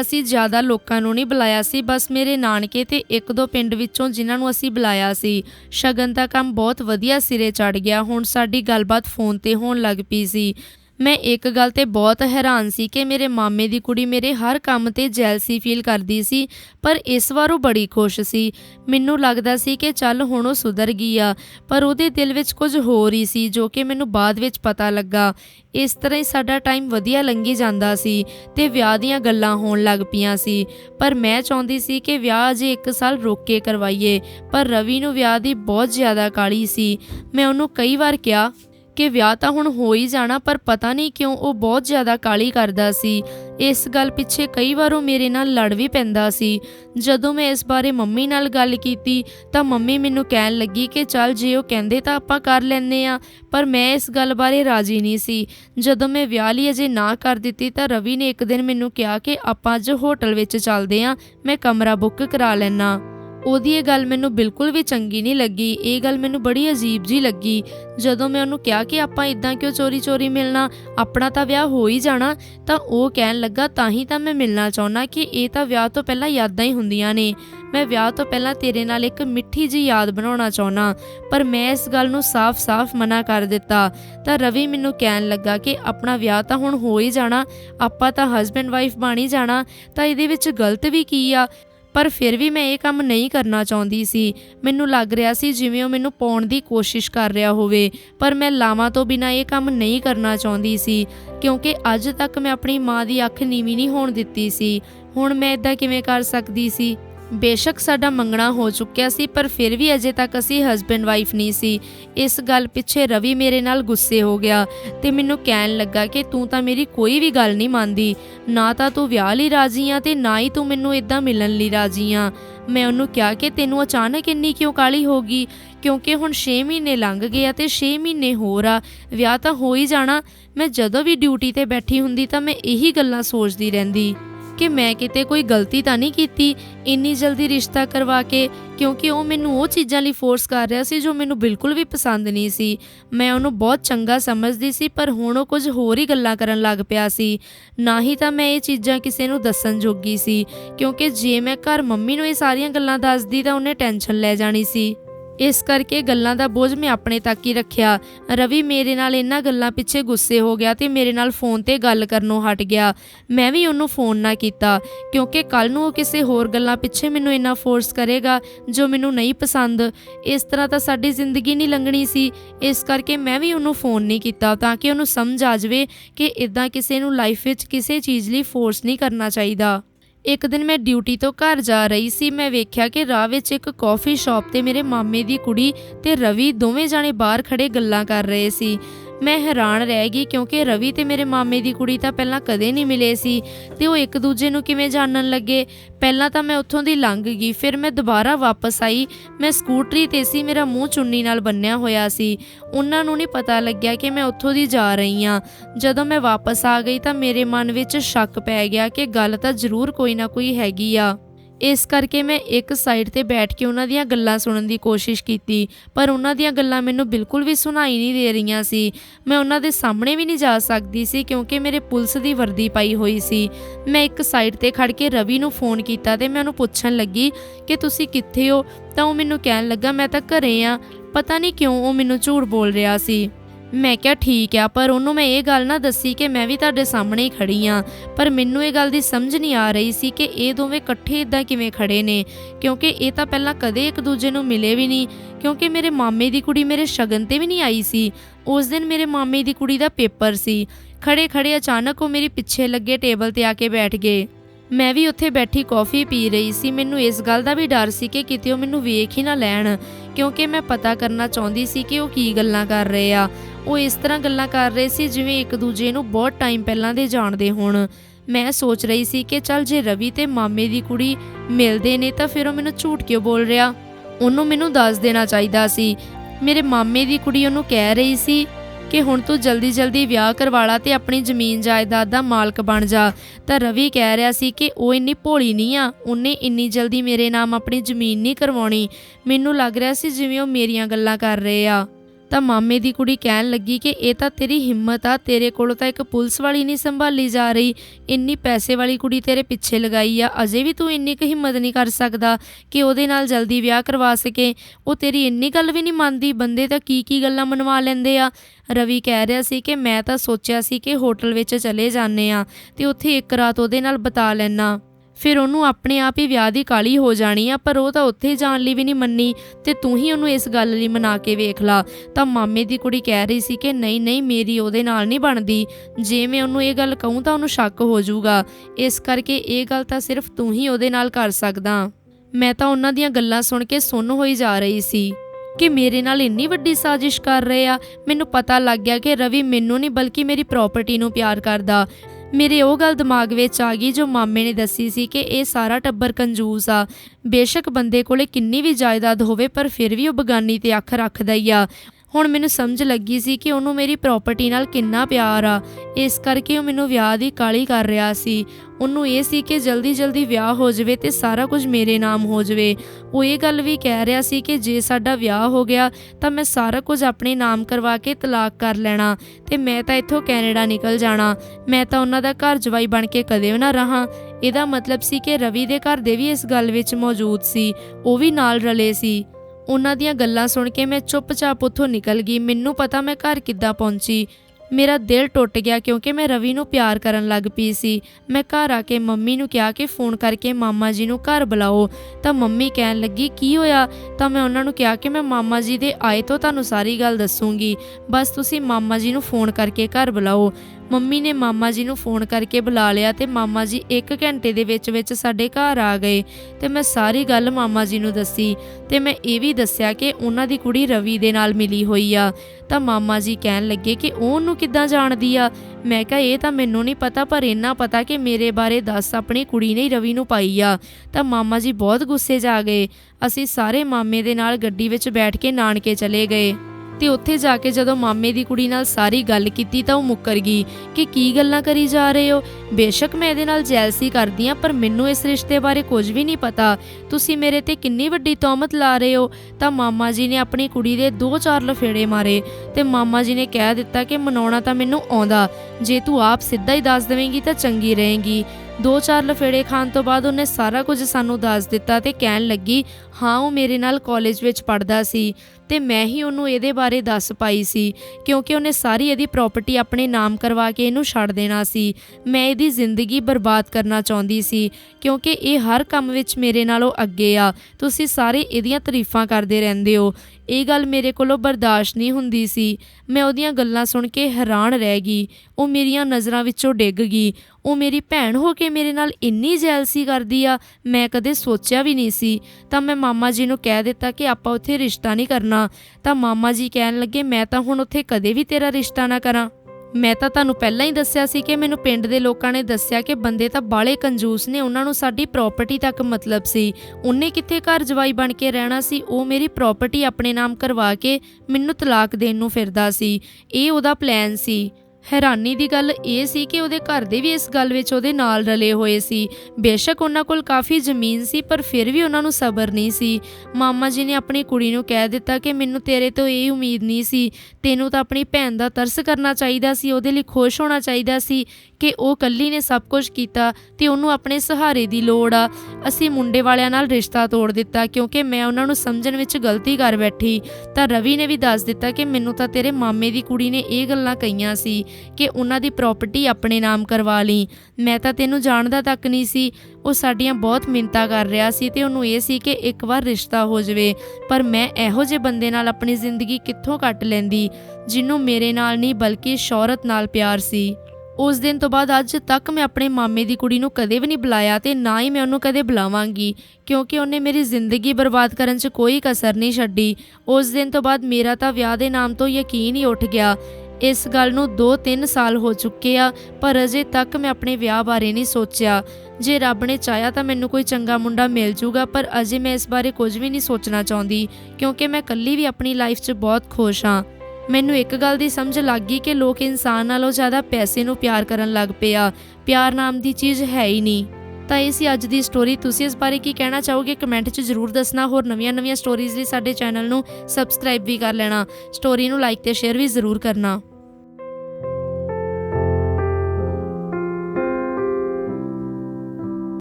ਅਸੀਂ ਜ਼ਿਆਦਾ ਲੋਕਾਂ ਨੂੰ ਨਹੀਂ ਬੁਲਾਇਆ ਸੀ, ਬਸ ਮੇਰੇ ਨਾਨਕੇ ਤੇ ਇੱਕ ਦੋ ਪਿੰਡ ਵਿੱਚੋਂ ਜਿਨ੍ਹਾਂ ਨੂੰ ਅਸੀਂ ਬੁਲਾਇਆ ਸੀ। ਸ਼ਗਨ ਦਾ ਕੰਮ ਬਹੁਤ ਵਧੀਆ ਸਿਰੇ ਚੜ ਗਿਆ। ਹੁਣ ਸਾਡੀ ਗੱਲਬਾਤ ਫੋਨ ਤੇ ਹੋਣ ਲੱਗ ਪਈ ਸੀ। ਮੈਂ ਇੱਕ ਗੱਲ ਤੇ ਬਹੁਤ ਹੈਰਾਨ ਸੀ ਕਿ ਮੇਰੇ ਮਾਮੇ ਦੀ ਕੁੜੀ ਮੇਰੇ ਹਰ ਕੰਮ ਤੇ ਜੈਲਸੀ ਫੀਲ ਕਰਦੀ ਸੀ, ਪਰ ਇਸ ਵਾਰ ਉਹ ਬੜੀ ਖੁਸ਼ ਸੀ। ਮੈਨੂੰ ਲੱਗਦਾ ਸੀ ਕਿ ਚੱਲ ਹੁਣ ਉਹ ਸੁਧਰ ਗਈ ਆ, ਪਰ ਉਹਦੇ ਦਿਲ ਵਿੱਚ ਕੁਝ ਹੋਰ ਹੀ ਸੀ ਜੋ ਕਿ ਮੈਨੂੰ ਬਾਅਦ ਵਿੱਚ ਪਤਾ ਲੱਗਾ। ਇਸ ਤਰ੍ਹਾਂ ਹੀ ਸਾਡਾ ਟਾਈਮ ਵਧੀਆ ਲੰਘੀ ਜਾਂਦਾ ਸੀ ਤੇ ਵਿਆਹ ਦੀਆਂ ਗੱਲਾਂ ਹੋਣ ਲੱਗ ਪਈਆਂ ਸੀ। ਪਰ ਮੈਂ ਚਾਹੁੰਦੀ ਸੀ ਕਿ ਵਿਆਹ ਅਜੇ ਇੱਕ ਸਾਲ ਰੋਕ ਕੇ ਕਰਵਾਈਏ, ਪਰ ਰਵੀ ਨੂੰ ਵਿਆਹ ਦੀ ਬਹੁਤ ਜ਼ਿਆਦਾ ਕਾਲੀ ਸੀ। ਮੈਂ ਉਹਨੂੰ ਕਈ ਵਾਰ ਕਿਹਾ ਕਿ ਵਿਆਹ ਤਾਂ ਹੁਣ ਹੋ ਹੀ ਜਾਣਾ, ਪਰ ਪਤਾ ਨਹੀਂ ਕਿਉਂ ਉਹ ਬਹੁਤ ਜ਼ਿਆਦਾ ਕਾਲੀ ਕਰਦਾ ਸੀ। ਇਸ ਗੱਲ ਪਿੱਛੇ ਕਈ ਵਾਰ ਉਹ ਮੇਰੇ ਨਾਲ ਲੜ ਵੀ ਪੈਂਦਾ ਸੀ। ਜਦੋਂ ਮੈਂ ਇਸ ਬਾਰੇ ਮੰਮੀ ਨਾਲ ਗੱਲ ਕੀਤੀ, ਤਾਂ ਮੰਮੀ ਮੈਨੂੰ ਕਹਿਣ ਲੱਗੀ ਕਿ ਚੱਲ ਜੇ ਉਹ ਕਹਿੰਦੇ ਤਾਂ ਆਪਾਂ ਕਰ ਲੈਂਦੇ ਆ ਪਰ ਮੈਂ ਇਸ ਗੱਲ ਬਾਰੇ ਰਾਜ਼ੀ ਨਹੀਂ ਸੀ। ਜਦੋਂ ਮੈਂ ਵਿਆਹ ਲਈ ਅਜੇ ਨਾ ਕਰ ਦਿੱਤੀ, ਤਾਂ ਰਵੀ ਨੇ ਇੱਕ ਦਿਨ ਮੈਨੂੰ ਕਿਹਾ ਕਿ ਆਪਾਂ ਅੱਜ ਹੋਟਲ ਵਿੱਚ ਚੱਲਦੇ ਆ ਮੈਂ ਕਮਰਾ ਬੁੱਕ ਕਰਾ ਲੈਣਾ ਉਹਦੀ ਇਹ ਗੱਲ ਮੈਨੂੰ ਬਿਲਕੁਲ ਵੀ ਚੰਗੀ ਨਹੀਂ ਲੱਗੀ। ਇਹ ਗੱਲ ਮੈਨੂੰ ਬੜੀ ਅਜੀਬ ਜੀ ਲੱਗੀ। ਜਦੋਂ ਮੈਂ ਉਹਨੂੰ ਕਿਹਾ ਕਿ ਆਪਾਂ ਇਦਾਂ ਕਿਉਂ ਚੋਰੀ-ਚੋਰੀ ਮਿਲਣਾ? ਆਪਣਾ ਤਾਂ ਵਿਆਹ ਹੋ ਹੀ ਜਾਣਾ। ਤਾਂ ਉਹ ਕਹਿਣ ਲੱਗਾ, ਤਾਂ ਹੀ ਤਾਂ ਮੈਂ ਮਿਲਣਾ ਚਾਹੁੰਦਾ ਕਿ ਇਹ ਤਾਂ ਵਿਆਹ ਤੋਂ ਪਹਿਲਾਂ ਯਾਦਾਂ ਹੀ ਹੁੰਦੀਆਂ ਨੇ। ਮੈਂ ਵਿਆਹ ਤੋਂ ਪਹਿਲਾਂ ਤੇਰੇ ਨਾਲ ਇੱਕ ਮਿੱਠੀ ਜੀ ਯਾਦ ਬਣਾਉਣਾ ਚਾਹੁੰਦਾ ਪਰ ਮੈਂ ਇਸ ਗੱਲ ਨੂੰ ਸਾਫ਼-ਸਾਫ਼ ਮਨਾ ਕਰ ਦਿੱਤਾ। ਤਾਂ ਰਵੀ ਮੈਨੂੰ ਕਹਿਣ ਲੱਗਾ ਕਿ ਆਪਣਾ ਵਿਆਹ ਤਾਂ ਹੁਣ ਹੋ ਹੀ ਜਾਣਾ। ਆਪਾਂ ਤਾਂ ਹਸਬੈਂਡ ਵਾਈਫ ਬਣ ਹੀ ਜਾਣਾ। ਤਾਂ ਇਹਦੇ ਵਿੱਚ ਗਲਤ ਵੀ ਕੀ ਆ? ਪਰ ਫਿਰ ਵੀ ਮੈਂ ਇਹ ਕੰਮ ਨਹੀਂ ਕਰਨਾ ਚਾਹੁੰਦੀ ਸੀ। ਮੈਨੂੰ ਲੱਗ ਰਿਹਾ ਸੀ ਜਿਵੇਂ ਉਹ ਮੈਨੂੰ ਪਾਉਣ ਦੀ ਕੋਸ਼ਿਸ਼ ਕਰ ਰਿਹਾ ਹੋਵੇ, ਪਰ ਮੈਂ ਲਾਵਾਂ ਤੋਂ ਬਿਨਾ ਇਹ ਕੰਮ ਨਹੀਂ ਕਰਨਾ ਚਾਹੁੰਦੀ ਸੀ, ਕਿਉਂਕਿ ਅੱਜ ਤੱਕ ਮੈਂ ਆਪਣੀ ਮਾਂ ਦੀ ਅੱਖ ਨੀਵੀਂ ਨਹੀਂ ਹੋਣ ਦਿੱਤੀ ਸੀ। ਹੁਣ ਮੈਂ ਇਦਾਂ ਕਿਵੇਂ ਕਰ ਸਕਦੀ ਸੀ? ਬੇਸ਼ੱਕ ਸਾਡਾ ਮੰਗਣਾ ਹੋ ਚੁੱਕਿਆ ਸੀ, ਪਰ ਫਿਰ ਵੀ ਅਜੇ ਤੱਕ ਅਸੀਂ ਹਸਬੈਂਡ ਵਾਈਫ ਨਹੀਂ ਸੀ। ਇਸ ਗੱਲ ਪਿੱਛੇ ਰਵੀ ਮੇਰੇ ਨਾਲ ਗੁੱਸੇ ਹੋ ਗਿਆ ਤੇ ਮੈਨੂੰ ਕਹਿਣ ਲੱਗਾ ਕਿ ਤੂੰ ਤਾਂ ਮੇਰੀ ਕੋਈ ਵੀ ਗੱਲ ਨਹੀਂ ਮੰਨਦੀ। ਨਾ ਤਾਂ ਤੂੰ ਵਿਆਹ ਲਈ ਰਾਜ਼ੀ ਆ ਤੇ ਨਾ ਹੀ ਤੂੰ ਮੈਨੂੰ ਇਦਾਂ ਮਿਲਣ ਲਈ ਰਾਜ਼ੀ ਆ। ਮੈਂ ਉਹਨੂੰ ਕਿਹਾ ਕਿ ਤੈਨੂੰ ਅਚਾਨਕ ਇੰਨੀ ਕਿਉਂ ਕਾਲੀ ਹੋ ਗਈ? ਕਿਉਂਕਿ ਹੁਣ 6 ਮਹੀਨੇ ਲੰਘ ਗਏ ਆ ਤੇ 6 ਮਹੀਨੇ ਹੋਰ ਆ। ਵਿਆਹ ਤਾਂ ਹੋ ਹੀ ਜਾਣਾ। ਮੈਂ ਜਦੋਂ ਵੀ ਡਿਊਟੀ ਤੇ ਬੈਠੀ ਹੁੰਦੀ ਤਾਂ ਮੈਂ ਇਹੀ ਗੱਲਾਂ ਸੋਚਦੀ ਰਹਿੰਦੀ। ਕਿ ਮੈਂ ਕਿਤੇ ਕੋਈ ਗਲਤੀ ਤਾਂ ਨਹੀਂ ਕੀਤੀ ਇੰਨੀ ਜਲਦੀ ਰਿਸ਼ਤਾ ਕਰਵਾ ਕੇ, ਕਿਉਂਕਿ ਉਹ ਮੈਨੂੰ ਉਹ ਚੀਜ਼ਾਂ ਲਈ ਫੋਰਸ ਕਰ ਰਿਹਾ ਸੀ ਜੋ ਮੈਨੂੰ ਬਿਲਕੁਲ ਵੀ ਪਸੰਦ ਨਹੀਂ ਸੀ। ਮੈਂ ਉਹਨੂੰ ਬਹੁਤ ਚੰਗਾ ਸਮਝਦੀ ਸੀ, ਪਰ ਹੁਣ ਉਹ ਕੁਝ ਹੋਰ ਹੀ ਗੱਲਾਂ ਕਰਨ ਲੱਗ ਪਿਆ ਸੀ। ਨਾ ਹੀ ਤਾਂ ਮੈਂ ਇਹ ਚੀਜ਼ਾਂ ਕਿਸੇ ਨੂੰ ਦੱਸਣ ਜੋਗੀ ਸੀ, ਕਿਉਂਕਿ ਜੇ ਮੈਂ ਘਰ ਮੰਮੀ ਨੂੰ ਇਹ ਸਾਰੀਆਂ ਗੱਲਾਂ ਦੱਸਦੀ ਤਾਂ ਉਹਨੇ ਟੈਨਸ਼ਨ ਲੈ ਜਾਣੀ ਸੀ। ਇਸ ਕਰਕੇ ਗੱਲਾਂ ਦਾ ਬੋਝ ਮੈਂ ਆਪਣੇ ਤੱਕ ਹੀ ਰੱਖਿਆ। ਰਵੀ ਮੇਰੇ ਨਾਲ ਇਹਨਾਂ ਗੱਲਾਂ ਪਿੱਛੇ ਗੁੱਸੇ ਹੋ ਗਿਆ ਤੇ ਮੇਰੇ ਨਾਲ ਫੋਨ ਤੇ ਗੱਲ ਕਰਨੋਂ ਹਟ ਗਿਆ। ਮੈਂ ਵੀ ਉਹਨੂੰ ਫੋਨ ਨਾ ਕੀਤਾ, ਕਿਉਂਕਿ ਕੱਲ ਨੂੰ ਉਹ ਕਿਸੇ ਹੋਰ ਗੱਲਾਂ ਪਿੱਛੇ ਮੈਨੂੰ ਇੰਨਾ ਫੋਰਸ ਕਰੇਗਾ ਜੋ ਮੈਨੂੰ ਨਹੀਂ ਪਸੰਦ। ਇਸ ਤਰ੍ਹਾਂ ਤਾਂ ਸਾਡੀ ਜ਼ਿੰਦਗੀ ਨਹੀਂ ਲੰਘਣੀ ਸੀ, ਇਸ ਕਰਕੇ ਮੈਂ ਵੀ ਉਹਨੂੰ ਫੋਨ ਨਹੀਂ ਕੀਤਾ ਤਾਂ ਕਿ ਉਹਨੂੰ ਸਮਝ ਆ ਜਾਵੇ ਕਿ ਇਦਾਂ ਕਿਸੇ ਨੂੰ ਲਾਈਫ ਵਿੱਚ ਕਿਸੇ ਚੀਜ਼ ਲਈ ਫੋਰਸ ਨਹੀਂ ਕਰਨਾ ਚਾਹੀਦਾ। ਇੱਕ ਦਿਨ ਮੈਂ ਡਿਊਟੀ ਤੋਂ ਘਰ ਜਾ ਰਹੀ ਸੀ, ਮੈਂ ਵੇਖਿਆ ਕਿ ਰਾਹ ਵਿੱਚ ਇੱਕ ਕਾਫੀ ਸ਼ਾਪ ਤੇ ਮੇਰੇ ਮਾਮੇ ਦੀ ਕੁੜੀ ਤੇ ਰਵੀ ਦੋਵੇਂ ਜਾਣੇ ਬਾਹਰ ਖੜੇ ਗੱਲਾਂ ਕਰ ਰਹੇ ਸੀ। ਮੈਂ ਹੈਰਾਨ ਰਹਿ ਗਈ ਕਿਉਂਕਿ ਰਵੀ ਤੇ ਮੇਰੇ ਮਾਮੇ ਦੀ ਕੁੜੀ ਤਾਂ ਪਹਿਲਾਂ ਕਦੇ ਨਹੀਂ ਮਿਲੇ ਸੀ ਤੇ ਉਹ ਇੱਕ ਦੂਜੇ ਨੂੰ ਕਿਵੇਂ ਜਾਣਨ ਲੱਗੇ? ਪਹਿਲਾਂ ਤਾਂ ਮੈਂ ਉੱਥੋਂ ਦੀ ਲੰਘ ਗਈ, ਫਿਰ ਮੈਂ ਦੁਬਾਰਾ ਵਾਪਸ ਆਈ। ਮੈਂ ਸਕੂਟਰੀ ਤੇ ਸੀ, ਮੇਰਾ ਮੂੰਹ ਚੁੰਨੀ ਨਾਲ ਬੰਨਿਆ ਹੋਇਆ ਸੀ। ਉਹਨਾਂ ਨੂੰ ਨਹੀਂ ਪਤਾ ਲੱਗਿਆ ਕਿ ਮੈਂ ਉੱਥੋਂ ਦੀ ਜਾ ਰਹੀ ਹਾਂ। ਜਦੋਂ ਮੈਂ ਵਾਪਸ ਆ ਗਈ ਤਾਂ ਮੇਰੇ ਮਨ ਵਿੱਚ ਸ਼ੱਕ ਪੈ ਗਿਆ ਕਿ ਗੱਲ ਤਾਂ ਜ਼ਰੂਰ ਕੋਈ ਨਾ ਕੋਈ ਹੈਗੀ ਆ। ਇਸ ਕਰਕੇ ਮੈਂ ਇੱਕ ਸਾਈਡ ਤੇ ਬੈਠ ਕੇ ਉਹਨਾਂ ਦੀਆਂ ਗੱਲਾਂ ਸੁਣਨ ਦੀ ਕੋਸ਼ਿਸ਼ ਕੀਤੀ, ਪਰ ਉਹਨਾਂ ਦੀਆਂ ਗੱਲਾਂ ਮੈਨੂੰ ਬਿਲਕੁਲ ਵੀ ਸੁਣਾਈ ਨਹੀਂ ਦੇ ਰਹੀਆਂ ਸੀ। ਮੈਂ ਉਹਨਾਂ ਦੇ ਸਾਹਮਣੇ ਵੀ ਨਹੀਂ ਜਾ ਸਕਦੀ ਸੀ ਕਿਉਂਕਿ ਮੇਰੇ ਪੁਲਿਸ ਦੀ ਵਰਦੀ ਪਾਈ ਹੋਈ ਸੀ। ਮੈਂ ਇੱਕ ਸਾਈਡ ਤੇ ਖੜ ਕੇ ਰਵੀ ਨੂੰ ਫੋਨ ਕੀਤਾ ਤੇ ਮੈਂ ਉਹਨੂੰ ਪੁੱਛਣ ਲੱਗੀ ਕਿ ਤੁਸੀਂ ਕਿੱਥੇ ਹੋ? ਤਾਂ ਉਹ ਮੈਨੂੰ ਕਹਿਣ ਲੱਗਾ, ਮੈਂ ਤਾਂ ਘਰੇ ਆ। ਪਤਾ ਨਹੀਂ ਕਿਉਂ ਉਹ ਮੈਨੂੰ ਝੂਠ ਬੋਲ ਰਿਹਾ ਸੀ। ਮੈਂ ਕਿਹਾ ਠੀਕ ਆ, ਪਰ ਉਹਨੂੰ ਮੈਂ ਇਹ ਗੱਲ ਨਾ ਦੱਸੀ ਕਿ ਮੈਂ ਵੀ ਤੁਹਾਡੇ ਸਾਹਮਣੇ ਹੀ ਖੜੀ ਆ। ਪਰ ਮੈਨੂੰ ਇਹ ਗੱਲ ਦੀ ਸਮਝ ਨਹੀਂ ਆ ਰਹੀ ਸੀ ਕਿ ਇਹ ਦੋਵੇਂ ਇਕੱਠੇ ਇਦਾਂ ਕਿਵੇਂ ਖੜੇ ਨੇ, ਕਿਉਂਕਿ ਇਹ ਤਾਂ ਪਹਿਲਾਂ ਕਦੇ ਇੱਕ ਦੂਜੇ ਨੂੰ ਮਿਲੇ ਵੀ ਨਹੀਂ, ਕਿਉਂਕਿ ਮੇਰੇ ਮਾਮੇ ਦੀ ਕੁੜੀ ਮੇਰੇ ਸ਼ਗਨ ਤੇ ਵੀ ਨਹੀਂ ਆਈ ਸੀ। ਉਸ ਦਿਨ ਮੇਰੇ ਮਾਮੇ ਦੀ ਕੁੜੀ ਦਾ ਪੇਪਰ ਸੀ। ਖੜੇ ਖੜੇ ਅਚਾਨਕ ਉਹ ਮੇਰੀ ਪਿੱਛੇ ਲੱਗੇ ਟੇਬਲ ਤੇ ਆ ਕੇ ਬੈਠ ਗਏ। ਮੈਂ ਵੀ ਉੱਥੇ ਬੈਠੀ ਕੌਫੀ ਪੀ ਰਹੀ ਸੀ। ਮੈਨੂੰ ਇਸ ਗੱਲ ਦਾ ਵੀ ਡਰ ਸੀ ਕਿ ਕਿਤੇ ਉਹ ਮੈਨੂੰ ਵੇਖ ਹੀ ਨਾ ਲੈਣ, ਕਿਉਂਕਿ ਮੈਂ ਪਤਾ ਕਰਨਾ ਚਾਹੁੰਦੀ ਸੀ ਕਿ ਉਹ ਕੀ ਗੱਲਾਂ ਕਰ ਰਹੇ ਆ। ਉਹ ਇਸ ਤਰ੍ਹਾਂ ਗੱਲਾਂ ਕਰ ਰਹੇ ਸੀ ਜਿਵੇਂ ਇੱਕ ਦੂਜੇ ਨੂੰ ਬਹੁਤ ਟਾਈਮ ਪਹਿਲਾਂ ਦੇ ਜਾਣਦੇ ਹੋਣ। ਮੈਂ ਸੋਚ ਰਹੀ ਸੀ ਕਿ ਚੱਲ ਜੇ ਰਵੀ ਤੇ ਮਾਮੇ ਦੀ ਕੁੜੀ ਮਿਲਦੇ ਨੇ ਤਾਂ ਫਿਰ ਉਹ ਮੈਨੂੰ ਝੂਠ ਕਿਉਂ ਬੋਲ ਰਿਹਾ? ਉਹਨੂੰ ਮੈਨੂੰ ਦੱਸ ਦੇਣਾ ਚਾਹੀਦਾ ਸੀ। ਮੇਰੇ ਮਾਮੇ ਦੀ ਕੁੜੀ ਉਹਨੂੰ ਕਹਿ ਰਹੀ ਸੀ ਕਿ ਹੁਣ ਤੂੰ ਜਲਦੀ ਜਲਦੀ ਵਿਆਹ ਕਰਵਾ ਲਾ ਤੇ ਆਪਣੀ ਜ਼ਮੀਨ ਜਾਇਦਾਦ ਦਾ ਮਾਲਕ ਬਣ ਜਾ। ਤਾਂ ਰਵੀ ਕਹਿ ਰਿਹਾ ਸੀ ਕਿ ਉਹ ਇੰਨੀ ਭੋਲੀ ਨਹੀਂ ਆ। ਉਹਨੇ ਇੰਨੀ ਜਲਦੀ ਮੇਰੇ ਨਾਮ ਆਪਣੀ ਜ਼ਮੀਨ ਨਹੀਂ ਕਰਵਾਉਣੀ। ਮੈਨੂੰ ਲੱਗ ਰਿਹਾ ਸੀ ਜਿਵੇਂ ਉਹ ਮੇਰੀਆਂ ਗੱਲਾਂ ਕਰ ਰਹੇ ਆ। ਤਾਂ ਮਾਮੇ ਦੀ ਕੁੜੀ ਕਹਿਣ ਲੱਗੀ ਕਿ ਇਹ ਤਾਂ ਤੇਰੀ ਹਿੰਮਤ ਆ, ਤੇਰੇ ਕੋਲ ਤਾਂ ਇੱਕ ਪੁਲਿਸ ਵਾਲੀ ਨਹੀਂ ਸੰਭਾਲੀ ਜਾ ਰਹੀ। ਇੰਨੀ ਪੈਸੇ ਵਾਲੀ ਕੁੜੀ ਤੇਰੇ ਪਿੱਛੇ ਲਗਾਈ ਆ, ਅਜੇ ਵੀ ਤੂੰ ਇੰਨੀ ਕੁ ਹਿੰਮਤ ਨਹੀਂ ਕਰ ਸਕਦਾ ਕਿ ਉਹਦੇ ਨਾਲ ਜਲਦੀ ਵਿਆਹ ਕਰਵਾ ਸਕੇ। ਉਹ ਤੇਰੀ ਇੰਨੀ ਗੱਲ ਵੀ ਨਹੀਂ ਮੰਨਦੀ, ਬੰਦੇ ਤਾਂ ਕੀ ਕੀ ਗੱਲਾਂ ਮਨਵਾ ਲੈਂਦੇ ਆ। ਰਵੀ ਕਹਿ ਰਿਹਾ ਸੀ ਕਿ ਮੈਂ ਤਾਂ ਸੋਚਿਆ ਸੀ ਕਿ ਹੋਟਲ ਵਿੱਚ ਚਲੇ ਜਾਂਦੇ ਆ ਤੇ ਉੱਥੇ ਇੱਕ ਰਾਤ ਉਹਦੇ ਨਾਲ ਬਿਤਾ ਲੈਣਾ ਫਿਰ ਉਹਨੂੰ ਆਪਣੇ ਆਪ ਹੀ ਵਿਆਹ ਦੀ ਕਾਲੀ ਹੋ ਜਾਣੀ ਆ, ਪਰ ਉਹ ਤਾਂ ਉੱਥੇ ਜਾਣ ਲਈ ਵੀ ਨਹੀਂ ਮੰਨੀ ਤੇ ਤੂੰ ਹੀ ਉਹਨੂੰ ਇਸ ਗੱਲ ਲਈ ਮਨਾ ਕੇ ਵੇਖ ਲਾ। ਤਾਂ ਮਾਮੇ ਦੀ ਕੁੜੀ ਕਹਿ ਰਹੀ ਸੀ ਕਿ ਨਹੀਂ ਨਹੀਂ, ਮੇਰੀ ਉਹਦੇ ਨਾਲ ਨਹੀਂ ਬਣਦੀ। ਜੇ ਮੈਂ ਉਹਨੂੰ ਇਹ ਗੱਲ ਕਹੂੰ ਤਾਂ ਉਹਨੂੰ ਸ਼ੱਕ ਹੋ ਜਾਊਗਾ। ਇਸ ਕਰਕੇ ਇਹ ਗੱਲ ਤਾਂ ਸਿਰਫ ਤੂੰ ਹੀ ਉਹਦੇ ਨਾਲ ਕਰ ਸਕਦਾ। ਮੈਂ ਤਾਂ ਉਹਨਾਂ ਦੀਆਂ ਗੱਲਾਂ ਸੁਣ ਕੇ ਸੁੰਨ ਹੋਈ ਜਾ ਰਹੀ ਸੀ ਕਿ ਮੇਰੇ ਨਾਲ ਇੰਨੀ ਵੱਡੀ ਸਾਜ਼ਿਸ਼ ਕਰ ਰਹੇ ਆ। ਮੈਨੂੰ ਪਤਾ ਲੱਗ ਗਿਆ ਕਿ ਰਵੀ ਮੈਨੂੰ ਨਹੀਂ ਬਲਕਿ ਮੇਰੀ ਪ੍ਰਾਪਰਟੀ ਨੂੰ ਪਿਆਰ ਕਰਦਾ। ਮੇਰੇ ਉਹ ਗੱਲ ਦਿਮਾਗ ਵਿੱਚ ਆ ਗਈ ਜੋ ਮਾਮੇ ਨੇ ਦੱਸੀ ਸੀ ਕਿ ਇਹ ਸਾਰਾ ਟੱਬਰ ਕੰਜੂਸ ਆ। ਬੇਸ਼ੱਕ ਬੰਦੇ ਕੋਲੇ ਕਿੰਨੀ ਵੀ ਜਾਇਦਾਦ ਹੋਵੇ, ਪਰ ਫਿਰ ਵੀ ਉਹ ਬਗਾਨੀ ਤੇ ਅੱਖ ਰੱਖਦਾ ਹੀ ਆ। ਹੁਣ ਮੈਨੂੰ ਸਮਝ ਲੱਗੀ ਸੀ ਕਿ ਉਹਨੂੰ ਮੇਰੀ ਪ੍ਰਾਪਰਟੀ ਨਾਲ ਕਿੰਨਾ ਪਿਆਰ ਆ। ਇਸ ਕਰਕੇ ਉਹ ਮੈਨੂੰ ਵਿਆਹ ਦੀ ਕਾਲੀ ਕਰ ਰਿਹਾ ਸੀ। ਉਹਨੂੰ ਇਹ ਸੀ ਕਿ ਜਲਦੀ ਜਲਦੀ ਵਿਆਹ ਹੋ ਜਾਵੇ ਤੇ ਸਾਰਾ ਕੁਝ ਮੇਰੇ ਨਾਮ ਹੋ ਜਾਵੇ। ਉਹ ਇਹ ਗੱਲ ਵੀ ਕਹਿ ਰਿਹਾ ਸੀ ਕਿ ਜੇ ਸਾਡਾ ਵਿਆਹ ਹੋ ਗਿਆ ਤਾਂ ਮੈਂ ਸਾਰਾ ਕੁਝ ਆਪਣੇ ਨਾਮ ਕਰਵਾ ਕੇ ਤਲਾਕ ਕਰ ਲੈਣਾ ਤੇ ਮੈਂ ਤਾਂ ਇੱਥੋਂ ਕੈਨੇਡਾ ਨਿਕਲ ਜਾਣਾ। ਮੈਂ ਤਾਂ ਉਹਨਾਂ ਦਾ ਘਰ ਜਵਾਈ ਬਣ ਕੇ ਕਦੇ ਨਾ ਰਹਾ। ਇਹਦਾ ਮਤਲਬ ਸੀ ਕਿ ਰਵੀ ਦੇ ਘਰ ਦੇ ਵੀ ਇਸ ਗੱਲ ਵਿੱਚ ਮੌਜੂਦ ਸੀ। ਉਹ ਵੀ ਨਾਲ ਰਲੇ ਸੀ। ਉਹਨਾਂ ਦੀਆਂ ਗੱਲਾਂ ਸੁਣ ਕੇ ਮੈਂ ਚੁੱਪਚਾਪ ਉੱਥੋਂ ਨਿਕਲ ਗਈ। ਮੈਨੂੰ ਪਤਾ ਮੈਂ ਘਰ ਕਿੱਦਾਂ ਪਹੁੰਚੀ। ਮੇਰਾ ਦਿਲ ਟੁੱਟ ਗਿਆ ਕਿਉਂਕਿ ਮੈਂ ਰਵੀ ਨੂੰ ਪਿਆਰ ਕਰਨ ਲੱਗ ਪਈ ਸੀ। ਮੈਂ ਘਰ ਆ ਕੇ ਮੰਮੀ ਨੂੰ ਕਿਹਾ ਕਿ ਫੋਨ ਕਰਕੇ ਮਾਮਾ ਜੀ ਨੂੰ ਘਰ ਬੁਲਾਓ। ਤਾਂ ਮੰਮੀ ਕਹਿਣ ਲੱਗੀ, ਕੀ ਹੋਇਆ? ਤਾਂ ਮੈਂ ਉਹਨਾਂ ਨੂੰ ਕਿਹਾ ਕਿ ਮੈਂ ਮਾਮਾ ਜੀ ਦੇ ਆਏ ਤੋਂ ਤੁਹਾਨੂੰ ਸਾਰੀ ਗੱਲ ਦੱਸੂਗੀ। ਬਸ ਤੁਸੀਂ ਮਾਮਾ ਜੀ ਨੂੰ ਫੋਨ ਕਰਕੇ ਘਰ ਬੁਲਾਓ। ਮੰਮੀ ਨੇ ਮਾਮਾ ਜੀ ਨੂੰ ਫੋਨ ਕਰਕੇ ਬੁਲਾ ਲਿਆ ਤੇ ਮਾਮਾ ਜੀ 1 ਘੰਟੇ ਦੇ ਵਿੱਚ ਵਿੱਚ ਸਾਡੇ ਘਰ ਆ ਗਏ ਤੇ ਮੈਂ ਸਾਰੀ ਗੱਲ ਮਾਮਾ ਜੀ ਨੂੰ ਦੱਸੀ ਤੇ ਮੈਂ ਇਹ ਵੀ ਦੱਸਿਆ ਕਿ ਉਹਨਾਂ ਦੀ ਕੁੜੀ ਰਵੀ ਦੇ ਨਾਲ ਮਿਲੀ ਹੋਈ ਆ। ਤਾਂ ਮਾਮਾ ਜੀ ਕਹਿਣ ਲੱਗੇ ਕਿ ਉਹ ਉਹਨੂੰ ਕਿੱਦਾਂ ਜਾਣਦੀ ਆ? ਮੈਂ ਕਿਹਾ, ਇਹ ਤਾਂ ਮੈਨੂੰ ਨਹੀਂ ਪਤਾ, ਪਰ ਇੰਨਾ ਪਤਾ ਕਿ ਮੇਰੇ ਬਾਰੇ ਦੱਸ ਆਪਣੀ ਕੁੜੀ ਨੇ ਰਵੀ ਨੂੰ ਪਾਈ ਆ। ਤਾਂ ਮਾਮਾ ਜੀ ਬਹੁਤ ਗੁੱਸੇ 'ਚ ਆ ਗਏ। ਅਸੀਂ ਸਾਰੇ ਮਾਮੇ ਦੇ ਨਾਲ ਗੱਡੀ ਵਿੱਚ ਬੈਠ ਕੇ ਨਾਨਕੇ ਚਲੇ ਗਏ। ਤੇ ਉੱਥੇ ਜਾ ਕੇ ਜਦੋਂ ਮਾਮੇ ਦੀ ਕੁੜੀ ਨਾਲ ਸਾਰੀ ਗੱਲ ਕੀਤੀ ਤਾਂ ਉਹ ਮੁੱਕਰ ਗਈ ਕਿ ਕੀ ਗੱਲਾਂ ਕਰੀ ਜਾ ਰਹੇ ਹੋ। ਬੇਸ਼ੱਕ ਮੈਂ ਇਹਦੇ ਨਾਲ ਜੈਲਸੀ ਕਰਦੀ ਆ ਪਰ ਮੈਨੂੰ ਇਸ ਰਿਸ਼ਤੇ ਬਾਰੇ ਕੁਝ ਵੀ ਨਹੀਂ ਪਤਾ। ਤੁਸੀਂ ਮੇਰੇ ਤੇ ਕਿੰਨੀ ਵੱਡੀ ਤੌਮਤ ਲਾ ਰਹੇ ਹੋ। ਤਾਂ ਮਾਮਾ ਜੀ ਨੇ ਆਪਣੀ ਕੁੜੀ ਦੇ ਦੋ ਚਾਰ ਲਫੇੜੇ ਮਾਰੇ ਤੇ ਮਾਮਾ ਜੀ ਨੇ ਕਹਿ ਦਿੱਤਾ ਕਿ ਮਨਾਉਣਾ ਤਾਂ ਮੈਨੂੰ ਆਉਂਦਾ। ਜੇ ਤੂੰ ਆਪ ਸਿੱਧਾ ਹੀ ਦੱਸ ਦੇਵੇਂਗੀ ਤਾਂ ਚੰਗੀ ਰਹੇਗੀ। ਦੋ ਚਾਰ ਲਫੇੜੇ ਖਾਣ ਤੋਂ ਬਾਅਦ ਉਹਨੇ ਸਾਰਾ ਕੁਝ ਸਾਨੂੰ ਦੱਸ ਦਿੱਤਾ ਤੇ ਕਹਿਣ ਲੱਗੀ, ਹਾਂ, ਉਹ ਮੇਰੇ ਨਾਲ ਕਾਲਜ ਵਿੱਚ ਪੜ੍ਹਦਾ ਸੀ। ਤੇ ਮੈਂ ਹੀ ਉਹਨੂੰ ਇਹਦੇ ਬਾਰੇ ਦੱਸ ਪਾਈ ਸੀ, ਕਿਉਂਕਿ ਉਹਨੇ ਸਾਰੀ ਇਹਦੀ ਪ੍ਰਾਪਰਟੀ ਆਪਣੇ ਨਾਮ ਕਰਵਾ ਕੇ ਇਹਨੂੰ ਛੱਡ ਦੇਣਾ ਸੀ। ਮੈਂ ਇਹਦੀ ਜ਼ਿੰਦਗੀ ਬਰਬਾਦ ਕਰਨਾ ਚਾਹੁੰਦੀ ਸੀ, ਕਿਉਂਕਿ ਇਹ ਹਰ ਕੰਮ ਵਿੱਚ ਮੇਰੇ ਨਾਲੋਂ ਅੱਗੇ ਆ। ਤੁਸੀਂ ਸਾਰੇ ਇਹਦੀਆਂ ਤਾਰੀਫਾਂ ਕਰਦੇ ਰਹਿੰਦੇ ਹੋ। ਇਹ ਗੱਲ ਮੇਰੇ ਕੋਲੋਂ ਬਰਦਾਸ਼ਤ ਨਹੀਂ ਹੁੰਦੀ ਸੀ। ਮੈਂ ਉਹਦੀਆਂ ਗੱਲਾਂ ਸੁਣ ਕੇ ਹੈਰਾਨ ਰਹਿ ਗਈ। ਉਹ ਮੇਰੀਆਂ ਨਜ਼ਰਾਂ ਵਿੱਚੋਂ ਡਿੱਗ ਗਈ। ਉਹ ਮੇਰੀ ਭੈਣ ਹੋ ਕੇ ਮੇਰੇ ਨਾਲ ਇੰਨੀ ਜੈਲਸੀ ਕਰਦੀ ਆ, ਮੈਂ ਕਦੇ ਸੋਚਿਆ ਵੀ ਨਹੀਂ ਸੀ। ਤਾਂ ਮੈਂ ਮਾਮਾ ਜੀ ਨੂੰ ਕਹਿ ਦਿੱਤਾ ਕਿ ਆਪਾਂ ਉੱਥੇ ਰਿਸ਼ਤਾ ਨਹੀਂ ਕਰਨਾ। ਤਾਂ ਮਾਮਾ ਜੀ ਕਹਿਣ ਲੱਗੇ, ਮੈਂ ਤਾਂ ਹੁਣ ਉੱਥੇ ਕਦੇ ਵੀ ਤੇਰਾ ਰਿਸ਼ਤਾ ਨਾ ਕਰਾਂ। ਮੈਂ ਤਾਂ ਤੁਹਾਨੂੰ ਪਹਿਲਾਂ ਹੀ ਦੱਸਿਆ ਸੀ ਕਿ ਮੈਨੂੰ ਪਿੰਡ ਦੇ ਲੋਕਾਂ ਨੇ ਦੱਸਿਆ ਕਿ ਬੰਦੇ ਤਾਂ ਬਾਲੇ ਕੰਜੂਸ ਨੇ, ਉਹਨਾਂ ਨੂੰ ਸਾਡੀ ਪ੍ਰਾਪਰਟੀ ਤੱਕ ਮਤਲਬ ਸੀ। ਉਹਨੇ ਕਿੱਥੇ ਘਰ ਜਵਾਈ ਬਣ ਕੇ ਰਹਿਣਾ ਸੀ, ਉਹ ਮੇਰੀ ਪ੍ਰਾਪਰਟੀ ਆਪਣੇ ਨਾਮ ਕਰਵਾ ਕੇ ਮੈਨੂੰ ਤਲਾਕ ਦੇਣ ਨੂੰ ਫਿਰਦਾ ਸੀ। ਇਹ ਉਹਦਾ ਪਲਾਨ ਸੀ। ਹੈਰਾਨੀ ਦੀ ਗੱਲ ਇਹ ਸੀ ਕਿ ਉਹਦੇ ਘਰ ਦੇ ਵੀ ਇਸ ਗੱਲ ਵਿੱਚ ਉਹਦੇ ਨਾਲ ਰਲੇ ਹੋਏ ਸੀ। ਬੇਸ਼ੱਕ ਉਹਨਾਂ ਕੋਲ ਕਾਫੀ ਜ਼ਮੀਨ ਸੀ, ਪਰ ਫਿਰ ਵੀ ਉਹਨਾਂ ਨੂੰ ਸਬਰ ਨਹੀਂ ਸੀ। ਮਾਮਾ ਜੀ ਨੇ ਆਪਣੀ ਕੁੜੀ ਨੂੰ ਕਹਿ ਦਿੱਤਾ ਕਿ ਮੈਨੂੰ ਤੇਰੇ ਤੋਂ ਇਹ ਉਮੀਦ ਨਹੀਂ ਸੀ। ਤੈਨੂੰ ਤਾਂ ਆਪਣੀ ਭੈਣ ਦਾ ਤਰਸ ਕਰਨਾ ਚਾਹੀਦਾ ਸੀ, ਉਹਦੇ ਲਈ ਖੁਸ਼ ਹੋਣਾ ਚਾਹੀਦਾ ਸੀ ਕਿ ਉਹ ਇਕੱਲੀ ਨੇ ਸਭ ਕੁਝ ਕੀਤਾ ਤੇ ਉਹਨੂੰ ਆਪਣੇ ਸਹਾਰੇ ਦੀ ਲੋੜ ਆ। ਅਸੀਂ ਮੁੰਡੇ ਵਾਲਿਆਂ ਨਾਲ ਰਿਸ਼ਤਾ ਤੋੜ ਦਿੱਤਾ ਕਿਉਂਕਿ ਮੈਂ ਉਹਨਾਂ ਨੂੰ ਸਮਝਣ ਵਿੱਚ ਗਲਤੀ ਕਰ ਬੈਠੀ। ਤਾਂ ਰਵੀ ਨੇ ਵੀ ਦੱਸ ਦਿੱਤਾ ਕਿ ਮੈਨੂੰ ਤਾਂ ਤੇਰੇ ਮਾਮੇ ਦੀ ਕੁੜੀ ਨੇ ਇਹ ਗੱਲਾਂ ਕਹੀਆਂ ਸੀ ਕਿ ਉਹਨਾਂ ਦੀ ਪ੍ਰਾਪਰਟੀ ਆਪਣੇ ਨਾਮ ਕਰਵਾ ਲਈ। ਮੈਂ ਤਾਂ ਤੈਨੂੰ ਜਾਣਦਾ ਤੱਕ ਨਹੀਂ ਸੀ। ਉਹ ਸਾਡੀਆਂ ਬਹੁਤ ਮਿੰਤਾ ਕਰ ਰਿਹਾ ਸੀ ਤੇ ਉਹਨੂੰ ਇਹ ਸੀ ਕਿ ਇੱਕ ਵਾਰ ਰਿਸ਼ਤਾ ਹੋ ਜਾਵੇ। ਪਰ ਮੈਂ ਇਹੋ ਜਿਹੇ ਬੰਦੇ ਨਾਲ ਆਪਣੀ ਜ਼ਿੰਦਗੀ ਕਿੱਥੋਂ ਕੱਟ ਲੈਂਦੀ ਜਿਹਨੂੰ ਮੇਰੇ ਨਾਲ ਨਹੀਂ ਬਲਕਿ ਸ਼ੌਹਰਤ ਨਾਲ ਪਿਆਰ ਸੀ। ਉਸ ਦਿਨ ਤੋਂ ਬਾਅਦ ਅੱਜ ਤੱਕ ਮੈਂ ਆਪਣੇ ਮਾਮੇ ਦੀ ਕੁੜੀ ਨੂੰ ਕਦੇ ਵੀ ਨਹੀਂ ਬੁਲਾਇਆ ਤੇ ਨਾ ਹੀ ਮੈਂ ਉਹਨੂੰ ਕਦੇ ਬੁਲਾਵਾਂਗੀ, ਕਿਉਂਕਿ ਉਹਨੇ ਮੇਰੀ ਜ਼ਿੰਦਗੀ ਬਰਬਾਦ ਕਰਨ 'ਚ ਕੋਈ ਕਸਰ ਨਹੀਂ ਛੱਡੀ। ਉਸ ਦਿਨ ਤੋਂ ਬਾਅਦ ਮੇਰਾ ਤਾਂ ਵਿਆਹ ਦੇ ਨਾਮ ਤੋਂ ਯਕੀਨ ਹੀ ਉੱਠ ਗਿਆ। ਇਸ ਗੱਲ ਨੂੰ 2-3 ਸਾਲ ਹੋ ਚੁੱਕੇ ਆ, ਪਰ ਅਜੇ ਤੱਕ ਮੈਂ ਆਪਣੇ ਵਿਆਹ ਬਾਰੇ ਨਹੀਂ ਸੋਚਿਆ। ਜੇ ਰੱਬ ਨੇ ਚਾਹਿਆ ਤਾਂ ਮੈਨੂੰ ਕੋਈ ਚੰਗਾ ਮੁੰਡਾ ਮਿਲ ਜੂਗਾ, ਪਰ ਅਜੇ ਮੈਂ ਇਸ ਬਾਰੇ ਕੁਝ ਵੀ ਨਹੀਂ ਸੋਚਣਾ ਚਾਹੁੰਦੀ, ਕਿਉਂਕਿ ਮੈਂ ਇਕੱਲੀ ਵੀ ਆਪਣੀ ਲਾਈਫ 'ਚ ਬਹੁਤ ਖੁਸ਼ ਹਾਂ। ਮੈਨੂੰ ਇੱਕ ਗੱਲ ਦੀ ਸਮਝ ਲੱਗ ਗਈ ਕਿ ਲੋਕ ਇਨਸਾਨ ਨਾਲੋਂ ਜ਼ਿਆਦਾ ਪੈਸੇ ਨੂੰ ਪਿਆਰ ਕਰਨ ਲੱਗ ਪਏ ਆ ਪਿਆਰ ਨਾਮ ਦੀ ਚੀਜ਼ ਹੈ ਹੀ ਨਹੀਂ। ਤਾਂ ਇਹ ਸੀ ਅੱਜ ਦੀ ਸਟੋਰੀ ਤੁਸੀਂ ਇਸ ਬਾਰੇ ਕੀ ਕਹਿਣਾ ਚਾਹੋਗੇ? ਕਮੈਂਟ 'ਚ ਜ਼ਰੂਰ ਦੱਸਣਾ ਹੋਰ ਨਵੀਆਂ-ਨਵੀਆਂ ਸਟੋਰੀਜ਼ ਲਈ ਸਾਡੇ ਚੈਨਲ ਨੂੰ ਸਬਸਕ੍ਰਾਈਬ ਵੀ ਕਰ ਲੈਣਾ। ਸਟੋਰੀ ਨੂੰ ਲਾਈਕ ਤੇ ਸ਼ੇਅਰ ਵੀ ਜ਼ਰੂਰ ਕਰਨਾ।